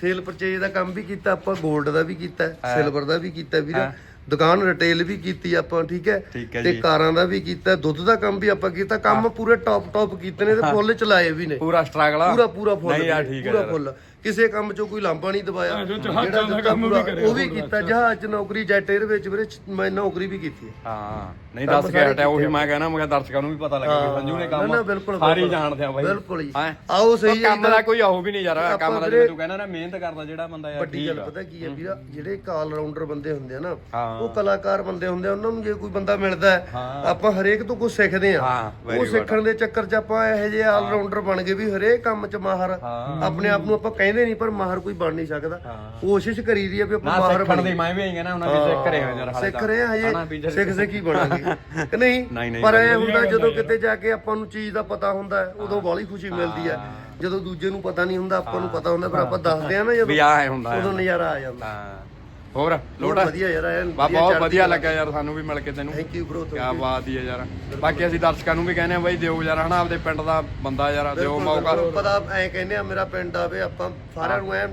ਸੇਲ ਪਰਚੇਜ ਦਾ ਕੰਮ ਵੀ ਕੀਤਾ ਆਪਾਂ 골ਡ ਦਾ ਵੀ ਕੀਤਾ ਸਿਲਵਰ ਦਾ ਵੀ ਕੀਤਾ ਵੀਰੇ। ਦੁਕਾਨ ਰਿਟੇਲ ਵੀ ਕੀਤੀ ਆਪਾਂ ਠੀਕ ਹੈ? ਤੇ। ਕਾਰਾਂ ਦਾ ਵੀ ਕੀਤਾ ਦੁੱਧ ਦਾ ਕੰਮ ਵੀ ਆਪਾਂ ਕੀਤਾ ਕੰਮ ਪੂਰੇ ਟੌਪ ਟੌਪ ਕੀਤੇ ਨੇ ਤੇ ਫੁੱਲ ਚਲਾਏ ਵੀ ਨੇ। ਪੂਰਾ ਸਟਰਗਲ ਪੂਰਾ ਪੂਰਾ ਫੁੱਲ ਨਹੀਂ ਯਾਰ ਵੀਰੇ, ਠੀਕ ਹੈ ਪੂਰਾ ਫੁੱਲ। ਕਿਸੇ ਕੰਮ 'ਚੋਂ ਕੋਈ ਲਾਂਭਾ ਨਹੀਂ ਦਵਾਇਆ। ਜਿਹੜਾ ਦਿੱਤਾ ਪੂਰਾ ਉਹ ਵੀ ਕੀਤਾ। ਜਹਾਜ਼ 'ਚ ਨੌਕਰੀ ਜੈਟ 에ਅਰ ਵਿੱਚ ਵੀਰੇ ਚ- ਮੈਂ ਨੌਕਰੀ ਵੀ ਕੀਤੀ ਹੈ। ਹਾਂ ਨਹੀਂ ਦੱਸ ਕੇ ਹਟਿਆ ਉਹੀ ਮੈਂ ਕਹਿਣਾ ਮੈਂ ਕਿਹਾ ਦਰਸ਼ਕਾਂ ਨੂੰ ਵੀ ਪਤਾ ਲੱਗੇ ਵੀ ਸੰਜੂ ਨੇ ਨਾ, ਨਾ, ਕੰਮ ਬਿਲਕੁਲ, ਸਾਰੇ ਬਿਲਕੁਲ। ਜਾਣਦੇ ਆ ਬਾਈ। ਬਿਲਕੁਲ ਜੀ। ਹੈਂ? ਆਓ ਸਹੀ ਉਹ ਕੰਮ ਹੈ ਦਾ ਕੋਈ ਆਹੋ ਵੀ ਨਹੀਂ ਯਾਰ ਆਪਾਂ ਕੰਮ ਦਾ ਵੀਰੇ- ਜਿਵੇਂ ਤੂੰ ਕਹਿੰਦਾ ਨਾ ਮਿਹਨਤ ਕਰਦਾ ਜਿਹੜਾ ਬੰਦਾ ਯਾਰ ਵੱਡੀ ਠੀਕ ਗੱਲ ਆ। ਪਤਾ ਕੀ ਹੈ ਵੀਰਾ ਜਿਹੜੇ ਆਲ ਰਾਉਂਡਰ ਬੰਦੇ ਹੁੰਦੇ ਆ ਨਾ ਹਾਂ। ਉਹ ਕਲਾਕਾਰ ਬੰਦੇ ਹੁੰਦੇ ਆ ਉਹਨਾਂ ਨੂੰ ਜੇ ਕੋਈ ਬੰਦਾ ਮਿਲਦਾ ਹੈ ਆਪਾਂ ਹਰੇਕ ਤੋਂ ਕੁਝ ਸਿੱਖਦੇ ਆ। ਹਾਂ, very ਉਹ good. ਸਿੱਖਣ ਦੇ ਚੱਕਰ 'ਚ ਆਪਾਂ ਇਹੋ ਜਿਹੇ ਆਲ ਰਾਉਂਡਰ ਬਣ ਗਏ ਵੀ ਹਰੇਕ ਕੰਮ 'ਚ ਮਾਹਰ ਆਪਣੇ ਆਪ ਨੂੰ ਆਪਾਂ ਕਹਿੰਦੇ ਨਹੀਂ ਪਰ ਮਾਹਰ ਕੋਈ ਬਣ ਨਹੀਂ ਸਕਦਾ। ਕੋਸ਼ਿਸ਼ ਕਰੀਦੀ ਆ ਵੀ ਆਪਾਂ ਨਾ ਮਾਹਰ ਸਿੱਖਣ ਦੀ ਬਣੀਏ। ਮੈਂ ਵੀ ਆਈ ਨਾ ਉਹਨਾਂ ਵੀ ਸਿੱਖ ਰਹੇ ਹੋ ਯਾਰ ਸਿੱਖ ਰਹੇ ਆ ਹਜੇ। ਸਿੱਖ ਸਿੱਖ ਹੀ ਬਣਾਂਗੇ। ਕਿ ਨਹੀਂ, ਪਰ ਇਹ ਹੁੰਦਾ ਜਦੋਂ ਕਿਤੇ ਜਾ ਕੇ ਆਪਾਂ ਨੂੰ ਚੀਜ਼ ਦਾ ਪਤਾ ਹੁੰਦਾ ਹੈ, ਉਦੋਂ ਬਾਹਲੀ ਖੁਸ਼ੀ ਮਿਲਦੀ ਹੈ। ਜਦੋਂ ਦੂਜੇ ਨੂੰ ਪਤਾ ਨਹੀਂ ਹੁੰਦਾ ਆਪਾਂ ਨੂੰ ਪਤਾ ਹੁੰਦਾ ਫਿਰ ਆਪਾਂ ਦੱਸਦੇ ਆ ਨਾ ਜਦੋਂ ਵੀ ਆਹ ਹੁੰਦਾ ਉਦੋਂ ਨਜ਼ਾਰਾ ਆ ਜਾਂਦਾ। ਹਾਂ। ਹੋਰ ਲੋੜਾ ਵਧੀਆ ਯਾਰ ਐਨ ਬਾ ਬਹੁਤ ਵਧੀਆ। ਲੱਗਾ ਯਾਰ ਸਾਨੂੰ ਵੀ ਮਿਲ ਕੇ ਤੈਨੂੰ। ਥੈਂਕ ਯੂ ਬ్రో ਕਿਆ ਬਾਤ ਹੀ ਹੈ ਯਾਰ। ਬਾਕੀ ਅਸੀਂ ਦਰਸ਼ਕਾਂ ਨੂੰ ਵੀ ਕਹਿੰਦੇ ਆ ਬਾਈ ਦਿਓ ਯਾਰ ਹਨਾ ਆਪਦੇ ਪਿੰਡ ਦਾ ਬੰਦਾ ਯਾਰ ਦਿਓ ਮੌਕਾ। ਪਤਾ ਐ ਕਹਿੰਦੇ ਆ ਮੇਰਾ ਪਿੰਡ ਆਵੇ ਆਪਾਂ ਸਾਰਿਆਂ ਨੂੰ ਐ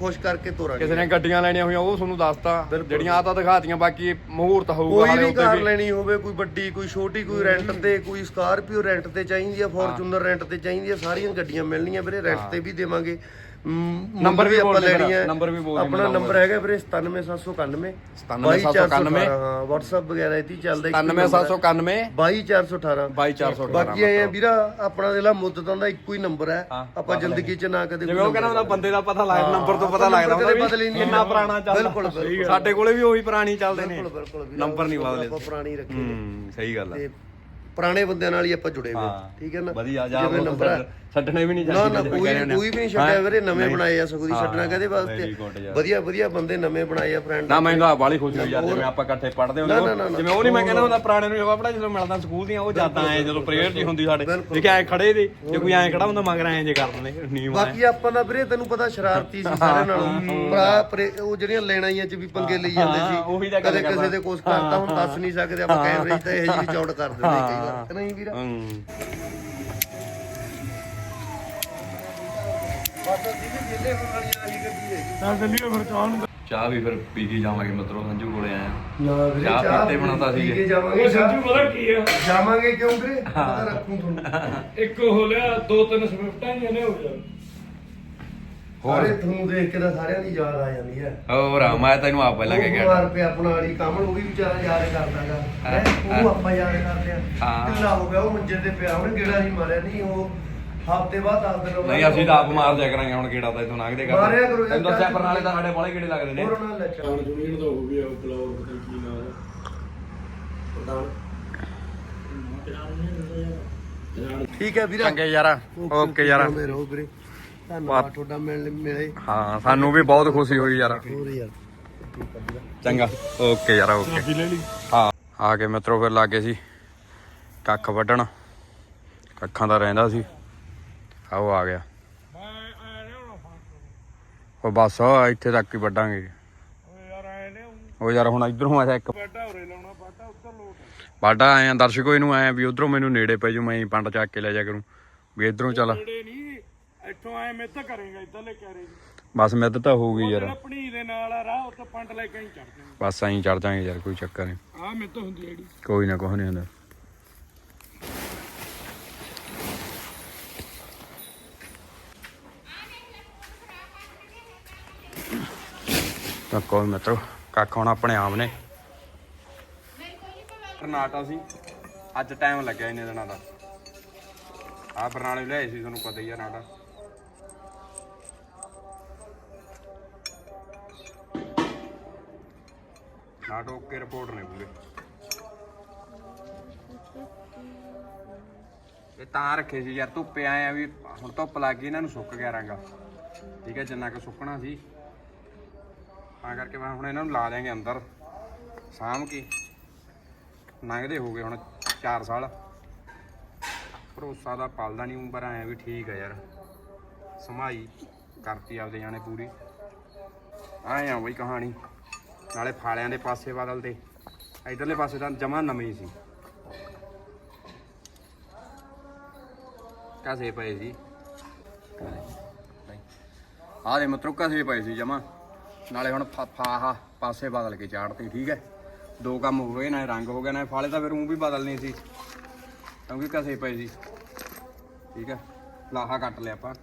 ਖੁਸ਼ ਕਰਕੇ ਤੋਰਾਂਗੇ। ਕਿਸੇ ਨੇ ਗੱਡੀਆਂ ਲੈਣੀਆਂ ਹੋਈਆਂ ਉਹ ਤੁਹਾਨੂੰ ਦੱਸਤਾ। ਜਿਹੜੀਆਂ ਆ ਤਾਂ ਦਿਖਾਤੀਆਂ ਬਾਕੀ ਮਹੂਰਤ ਹੋਊਗਾ ਕੋਈ ਵੀ ਕਾਰ ਲੈਣੀ ਹੋਵੇ ਕੋਈ ਵੱਡੀ ਕੋਈ ਛੋਟੀ ਕੋਈ ਰੈਂਟ ਤੇ ਕੋਈ ਸਕਾਰਪੀਓ ਰੈਂਟ ਤੇ ਚਾਹੀਦੀ ਆ ਫੋਰਚੂਨਰ ਰੈਂਟ ਤੇ ਚਾਹੀਦੀ ਆ ਸਾਰੀਆਂ ਗੱਡੀਆਂ ਮਿਲਣੀਆਂ ਵੀਰੇ ਰੈਂਟ ਤੇ ਵੀ ਦੇਵਾਂਗੇ। ਨੰਬਰ ਵੀ ਆਪਾਂ ਲੈਣੀ ਆ। ਨੰਬਰ ਵੀ ਬੋਲ ਆਪਣਾ ਨੰਬਰ ਹੈਗਾ ਵੀਰੇ 97791 97791 ਹਾਂ WhatsApp ਵਗੈਰਾ ਇਹਦੀ ਚੱਲਦਾ 97791 22718 22418 ਬਾਕੀ ਆਏ ਆ ਵੀਰਾ ਆਪਣਾ ਜਿਹੜਾ ਮੁੱਦਤਾਂ ਦਾ ਇੱਕੋ ਹੀ ਨੰਬਰ ਹੈ। ਆਪਾਂ ਜ਼ਿੰਦਗੀ 'ਚ ਨਾ ਕਦੇ ਜਿਵੇਂ ਉਹ ਕਹਿੰਦਾ ਹੁੰਦਾ ਬੰਦੇ ਦਾ ਪਤਾ ਲੱਗਦਾ ਨੰਬਰ ਤੋਂ ਪਤਾ ਲੱਗਦਾ ਹੁੰਦਾ ਵੀ ਕਿੰਨਾ ਪੁਰਾਣਾ ਚੱਲਦਾ। ਬਿਲਕੁਲ। ਸਾਡੇ ਕੋਲੇ ਵੀ ਉਹੀ ਪੁਰਾਣੀ ਚੱਲਦੇ ਨੇ। ਬਿਲਕੁਲ ਬਿਲਕੁਲ ਵੀਰਾ, ਨੰਬਰ ਨਹੀਂ ਬਦਲੇ ਆਪਾਂ ਪੁਰਾਣੀ ਰੱਖੀ ਨੇ। ਹੂੰ। ਸਹੀ ਗੱਲ ਹੈ। ਪੁਰਾਣੇ ਬੰਦਿਆਂ ਨਾਲ ਹੀ ਆਪਾਂ ਜੁੜੇ ਹੋਏ ਹਾਂ। ਠੀਕ ਹੈ ਨਾ? ਵਧੀਆ ਜਾ ਨੰਬਰ ਹੈ। ਛੱਡਣੇ ਵੀ ਨਹੀਂ ਨਾ ਨਾ ਕੋਈ ਰਹੇ। ਕੋਈ ਵੀ ਨਹੀਂ ਛੱਡਿਆ ਵੀਰੇ ਨਵੇਂ। ਬਣਾਏ ਆ ਸਗੋਂ ਦੀ ਛੱਡਣਾ very ਵਾਸਤੇ। ਵਧੀਆ ਵਧੀਆ ਬੰਦੇ ਨਵੇਂ ਬਣਾਏ ਆ ਫਰੈਂਡ ਨਾ ਮੈਨੂੰ ਤਾਂ ਬਾਲੀ ਖੁਸ਼ੀ ਹੋਈ ਯਾਰ ਜਿਵੇਂ ਆਪਾਂ ਇਕੱਠੇ ਪੜ੍ਹਦੇ ਹੁੰਦੇ। ਜਿਵੇਂ ਉਹ ਨਹੀਂ ਮੈਂ ਕਹਿੰਦਾ ਹੁੰਦਾ ਪੁਰਾਣੇ ਨੂੰ ਆਪਣਾ ਜਦੋਂ ਮਿਲਦਾ ਸਕੂਲ ਦੀਆਂ ਉਹ ਯਾਦਾਂ ਆਏ ਜਦੋਂ ਪ੍ਰੇਅਰ ਜੀ ਹੁੰਦੀ ਸਾਡੇ। ਦੇਖਿਆ ਐ ਖੜੇ ਦੇ ਜੇ ਕੋਈ ਐ ਖੜਾ ਹੁੰਦਾ ਮਗਰ ਐ ਜੇ ਕਰ ਦਿੰਦੇ ਨੀਮ ਬਾਕੀ ਆਪਾਂ ਦਾ ਵੀਰੇ ਤੈਨੂੰ ਪਤਾ ਸ਼ਰਾਰਤੀ ਸੀ ਸਾਰਿਆਂ ਨਾਲੋਂ। ਭਰਾ ਉਹ ਜਿਹੜੀਆਂ ਲੈਣਾਈਆਂ ਚ ਵੀ ਪੰਗੇ ਲਈ ਜਾਂਦੇ ਸੀ। ਕਦੇ ਕਿਸੇ। ਦੇ ਕੁਛ ਕਰਤਾ ਹੁਣ ਦੱਸ ਨਹੀਂ ਸਕਦੇ ਆਪਾਂ ਕੈਮਰੇ 'ਚ ਤਾਂ ਇਹ ਜਿਹੀ ਚੌੜ ਕਰ ਦਿੰਦੇ ਕਈ ਵਾਰ। ਕਿ ਨਹੀਂ ਵੀਰਾ? ਚਾਹ ਵੀ ਫਿਰ ਪੀ ਕੇ ਜਾਵਾਂਗੇ ਮਤਲਬ ਸੰਜੂ ਕੋਲੇ ਆਇਆ। ਨਾ ਵੀਰੇ ਚਾਹ ਪੀਤੇ ਬਣਾਉਂਦਾ ਸੀ ਪੀ ਇਹ। ਕੇ ਜਾਵਾਂਗੇ ਸੰਜੂ ਪਤਾ ਕੀ ਆ? ਜਾਵਾਂਗੇ ਕਿਉਂ ਵੀਰੇ? ਪਤਾ ਰੱਖੂ ਤੁਹਾਨੂੰ। ਇੱਕ ਹੋ ਲਿਆ ਦੋ ਤਿੰਨ ਸਵਿਫਟਾਂ ਹੀ ਨੇ ਹੋ ਜਾ ਸਾਰੇ ਤੁਹਾਨੂੰ ਦੇਖ ਕੇ ਤਾਂ ਸਾਰਿਆਂ ਦੀ ਯਾਦ ਆ ਜਾਂਦੀ ਹੈ ਹੋਰ ਆ, ਮੈਂ ਤੈਨੂੰ ਆਪ ਪਹਿਲਾਂ ਕਹਿ ਗਿਆ ਬਿਮਾਰ ਪਿਆ ਆਪਣਾ ਵਾਲੀ ਕਮਲ ਉਹ ਵੀ ਵਿਚਾਰਾ ਯਾਦ ਕਰਦਾਗਾ ਹੈ ਉਹ ਆਪਾਂ ਯਾਦ ਕਰਦੇ ਆ। ਹਾਂ। ਢਿੱਲਾ ਹੋ ਗਿਆ ਉਹ ਮੰਜੇ ਤੇ ਪਿਆ ਉਹਨੇ ਗੇੜਾ ਨਹੀਂ ਮਾਰਿਆ ਨਹੀਂ ਉਹ ਹਫ਼ਤੇ ਬਾਅਦ ਦੱਸ ਦਿਨ ਨਹੀਂ ਅਸੀਂ ਤਾਂ ਆਪ ਮਾਰ ਦਿਆ ਕਰਾਂਗੇ ਹੁਣ ਕਿਹੜਾ ਤਾਂ ਇਥੋਂ ਲੰਘਦੇ ਕਰਦੇ। ਮਾਰਿਆ ਕਰੋ ਯਾਰ, ਤੈਨੂੰ ਦੱਸਿਆ ਪਰਨਾਲੇ ਤਾਂ ਸਾਡੇ ਬਾਲੇ ਕਿਹੜੇ ਲੱਗਦੇ ਨੇ? ਹੋਰ ਨਾਲ ਲੈ ਚੱਲ। ਖਾਣ ਜੁਨੀਅਰ ਦਾ ਹੋ ਗਿਆ ਬਲੌਗ ਪਤਾ ਨੀ ਕੀ ਨਾਮ ਠੀਕ ਹੈ ਵੀਰਾ। ਚੰਗੇ ਯਾਰਾ। ਓਕੇ ਯਾਰਾ। ਰਹੋ ਵੀਰੇ। ਧੰਨਵਾਦ ਤੁਹਾਡਾ ਮਿਲ ਮਿਲੇ। ਹਾਂ ਸਾਨੂੰ ਵੀ ਬਹੁਤ ਖੁਸ਼ੀ ਹੋਈ ਯਾਰ। ਹੋਰ ਯਾਰ। ਚੰਗਾ। ਓਕੇ ਯਾਰ ਓਕੇ। ਹਾਂ। ਆ ਕੇ ਮਿੱਤਰੋ ਫਿਰ ਲੱਗੇ ਸੀ। ਕੱਖ ਵੱਢਣ। ਕੱਖਾਂ ਦਾ ਰਹਿੰਦਾ ਸੀ। ਆਓ ਆ ਗਿਆ। ਉਹ ਬਸ ਇੱਥੇ ਤੱਕ ਹੀ ਵੱਢਾਂਗੇ। ਉਹ ਯਾਰ ਹੁਣ। ਇਧਰੋਂ ਆਇਆ ਇੱਕ। ਬਾਡਾ ਆਇਆ ਦਰਸ਼ਕੋ ਇਹਨੂੰ ਆਇਆ ਵੀ ਉਧਰੋਂ ਮੈਨੂੰ ਨੇੜੇ ਪੈ ਜੂ ਮੈਂ ਪੰਡ ਚੱਕ ਕੇ ਲੈ ਜਾ ਕਰੂੰ। ਵੀ ਇਧਰੋਂ ਚੱਲ। ਨਹੀਂ ਇੱਥੋਂ ਆਏ ਮੈਂ ਤਾਂ ਕਰੇਗਾ ਬਸ ਮਿੱਦ ਤਾਂ ਹੋ ਗਈ ਯਾਰ। ਪਣੀ ਦੇ ਨਾਲ ਆ ਰਾਹ ਉੱਤੇ ਪੰਡ ਲੈ ਕੇ ਹੀ ਚੜ ਜਾਣਾ ਬਸ ਐਂ ਚੜ ਜਾਾਂਗੇ ਯਾਰ ਕੋਈ ਚੱਕਰ ਨਹੀਂ। ਆ ਮੇਰੇ ਤੋਂ ਹੁੰਦੀ ਆਈਡੀ ਕੋਈ ਨਾ ਕੁਛ ਨਹੀਂ ਹੁੰਦਾ। ਤਾਂ ਕੋਈ ਮਿੱਤਰੋ, ਕੱਖ ਹੁਣ ਆਪਣੇ ਆਪ ਨੇ। ਕਰਨਾਟਾ ਸੀ। ਅੱਜ ਟਾਈਮ ਲੱਗਿਆ ਇੰਨੇ ਦਿਨਾਂ ਦਾ। ਆ ਬਰਨਾਲੇ ਲਿਆਏ ਸੀ, ਤੁਹਾਨੂੰ ਪਤਾ ਹੀ ਆ ਨਾਟਾ ਨਾਟੋ ਓਕੇ ਰਿਪੋਰਟ ਨੇ ਪੂਰੇ। ਇਹ ਤਾਂ ਰੱਖੇ ਸੀ ਯਾਰ, ਧੁੱਪੇ ਆਏ ਆ ਵੀ ਹੁਣ ਧੁੱਪ ਲੱਗ ਗਈ, ਇਹਨਾਂ ਨੂੰ ਸੁੱਕ ਗਿਆ ਰੰਗ। ਠੀਕ ਹੈ, ਜਿੰਨਾ ਕੁ ਸੁੱਕਣਾ ਸੀ। ਤਾਂ ਕਰਕੇ ਮੈਂ ਹੁਣ ਇਹਨਾਂ ਨੂੰ ਲਾ ਦਿਆਂਗੇ ਅੰਦਰ। ਸਾਂਭ ਕੇ। ਲੰਘਦੇ ਹੋ ਗਏ ਹੁਣ 4 ਸਾਲ। ਭਰੋਸਾ ਦਾ ਪਲਦਾ ਨਹੀਂ ਪਰ ਆਇਆ ਵੀ ਠੀਕ ਹੈ ਯਾਰ। ਸਮਾਈ ਕਰਤੀ ਆਪਦੇ ਜਾਣੇ ਪੂਰੀ। ਆਏ ਆ ਬਈ ਕਹਾਣੀ। ਨਾਲੇ ਫਾਲਿਆਂ ਦੇ ਪਾਸੇ ਬਦਲ ਤੇ। ਇਧਰਲੇ ਪਾਸੇ ਤਾਂ ਜਮਾ ਨਵੇਂ ਸੀ। ਕਾਸੇ ਪਏ ਸੀ? ਆਹ ਦੇ ਮਤਰੋ ਕਸੇ ਪਏ ਸੀ ਜਮਾ। ਨਾਲੇ ਹੁਣ ਫਾਹਾ ਪਾਸੇ ਬਦਲ ਕੇ ਚਾੜਤੀ ਠੀਕ ਹੈ? ਦੋ ਕੰਮ ਹੋ ਗਏ ਨਾ ਰੰਗ ਹੋ ਗਿਆ ਨਾ ਫਾਲੇ ਤਾਂ ਫਿਰ ਉਹ ਵੀ ਬਦਲਣੀ ਸੀ। ਕਿਉਂਕਿ ਕਸੇ ਪਏ ਸੀ। ਠੀਕ ਹੈ? ਲਾਹਾ ਕੱਟ ਲਿਆ ਆਪਾਂ।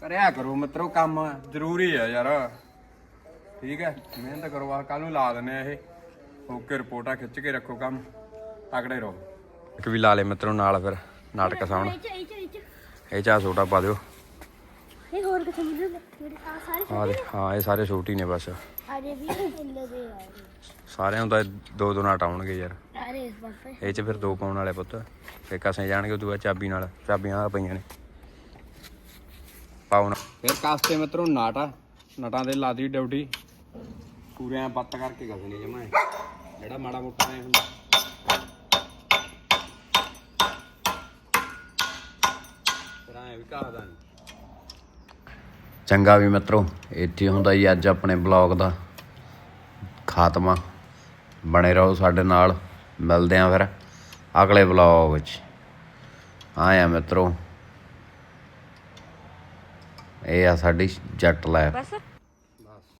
ਕਰਿਆ ਕਰੋ ਮਿੱਤਰੋ ਕੰਮ ਜ਼ਰੂਰੀ ਹੈ ਯਾਰ। ਠੀਕ ਹੈ? ਮਿਹਨਤ ਕਰੋ ਆ ਕੱਲ ਨੂੰ ਲਾ ਦਿੰਨੇ ਆ ਇਹ। ਓਕੇ ਰਿਪੋਰਟਾਂ ਖਿੱਚ ਕੇ ਰੱਖੋ ਕੰਮ। ਤਕੜੇ ਰਹੋ। ਇੱਕ ਵੀ ਲਾ ਲੈ ਮਿੱਤਰੋ ਨਾਲ ਫਿਰ ਨਾਟਕ ਸਾਉਣ। ਇਹ ਚ ਛੋਟਾ ਪਾ ਦਿਓ। ਇਹ ਹੋਰ ਕਿਥੇ ਮਿਲੂ? ਜਿਹੜੇ ਆ ਸਾਰੇ ਹਾਂ ਦੇ- ਹਾਂ ਇਹ ਸਾਰੇ ਛੋਟੀ ਨੇ ਬਸ। ਅਰੇ ਵੀ ਦੇ ਆ ਸਾਰਿਆਂ ਦਾ ਦੋ ਦੋ ਨਾਟ ਆਉਣਗੇ ਯਾਰ। ਅਰੇ ਇਸ ਪਾਸੇ ਇਹ ਚ ਫਿਰ ਦੋ ਪਾਉਣ ਵਾਲੇ ਪੁੱਤ। ਫੇ ਕਸੇ ਜਾਣਗੇ ਉਦੋਂ ਬਾਅਦ ਚਾਬੀ ਨਾਲ। ਚਾਬੀਆਂ ਆ ਪਈਆਂ ਨੇ। ਪਾਉਣਾ ਫਿਰ ਕਾਸਤੇ ਮਿੱਤਰੋ ਨਾਟਾ ਨਟਾਂ ਦੇ ਲਾਦੀ ਡਿਊਟੀ। ਪੂਰੇ ਐ ਬੱਤ ਕਰਕੇ ਗਸਨੇ ਜਮਾ ਜਿਹੜਾ ਮਾੜਾ ਮੋਟਾ ਐ ਹੁੰਦਾ। ਫਿਰ ਐ ਵੀ ਕਹਦਾ ਨਹੀਂ। ਚੰਗਾ ਵੀ ਮਿੱਤਰੋ, ਇੱਥੇ ਹੁੰਦਾ ਜੀ ਅੱਜ ਆਪਣੇ ਬਲੌਗ ਦਾ। ਖਾਤਮਾ। ਬਣੇ ਰਹੋ ਸਾਡੇ ਨਾਲ। ਮਿਲਦੇ ਆਂ ਫਿਰ ਅਗਲੇ ਬਲੌਗ ਵਿੱਚ। ਆਇਆ ਮਿੱਤਰੋ। ਇਹ ਆ ਸਾਡੀ ਜੱਟ ਲੈਬ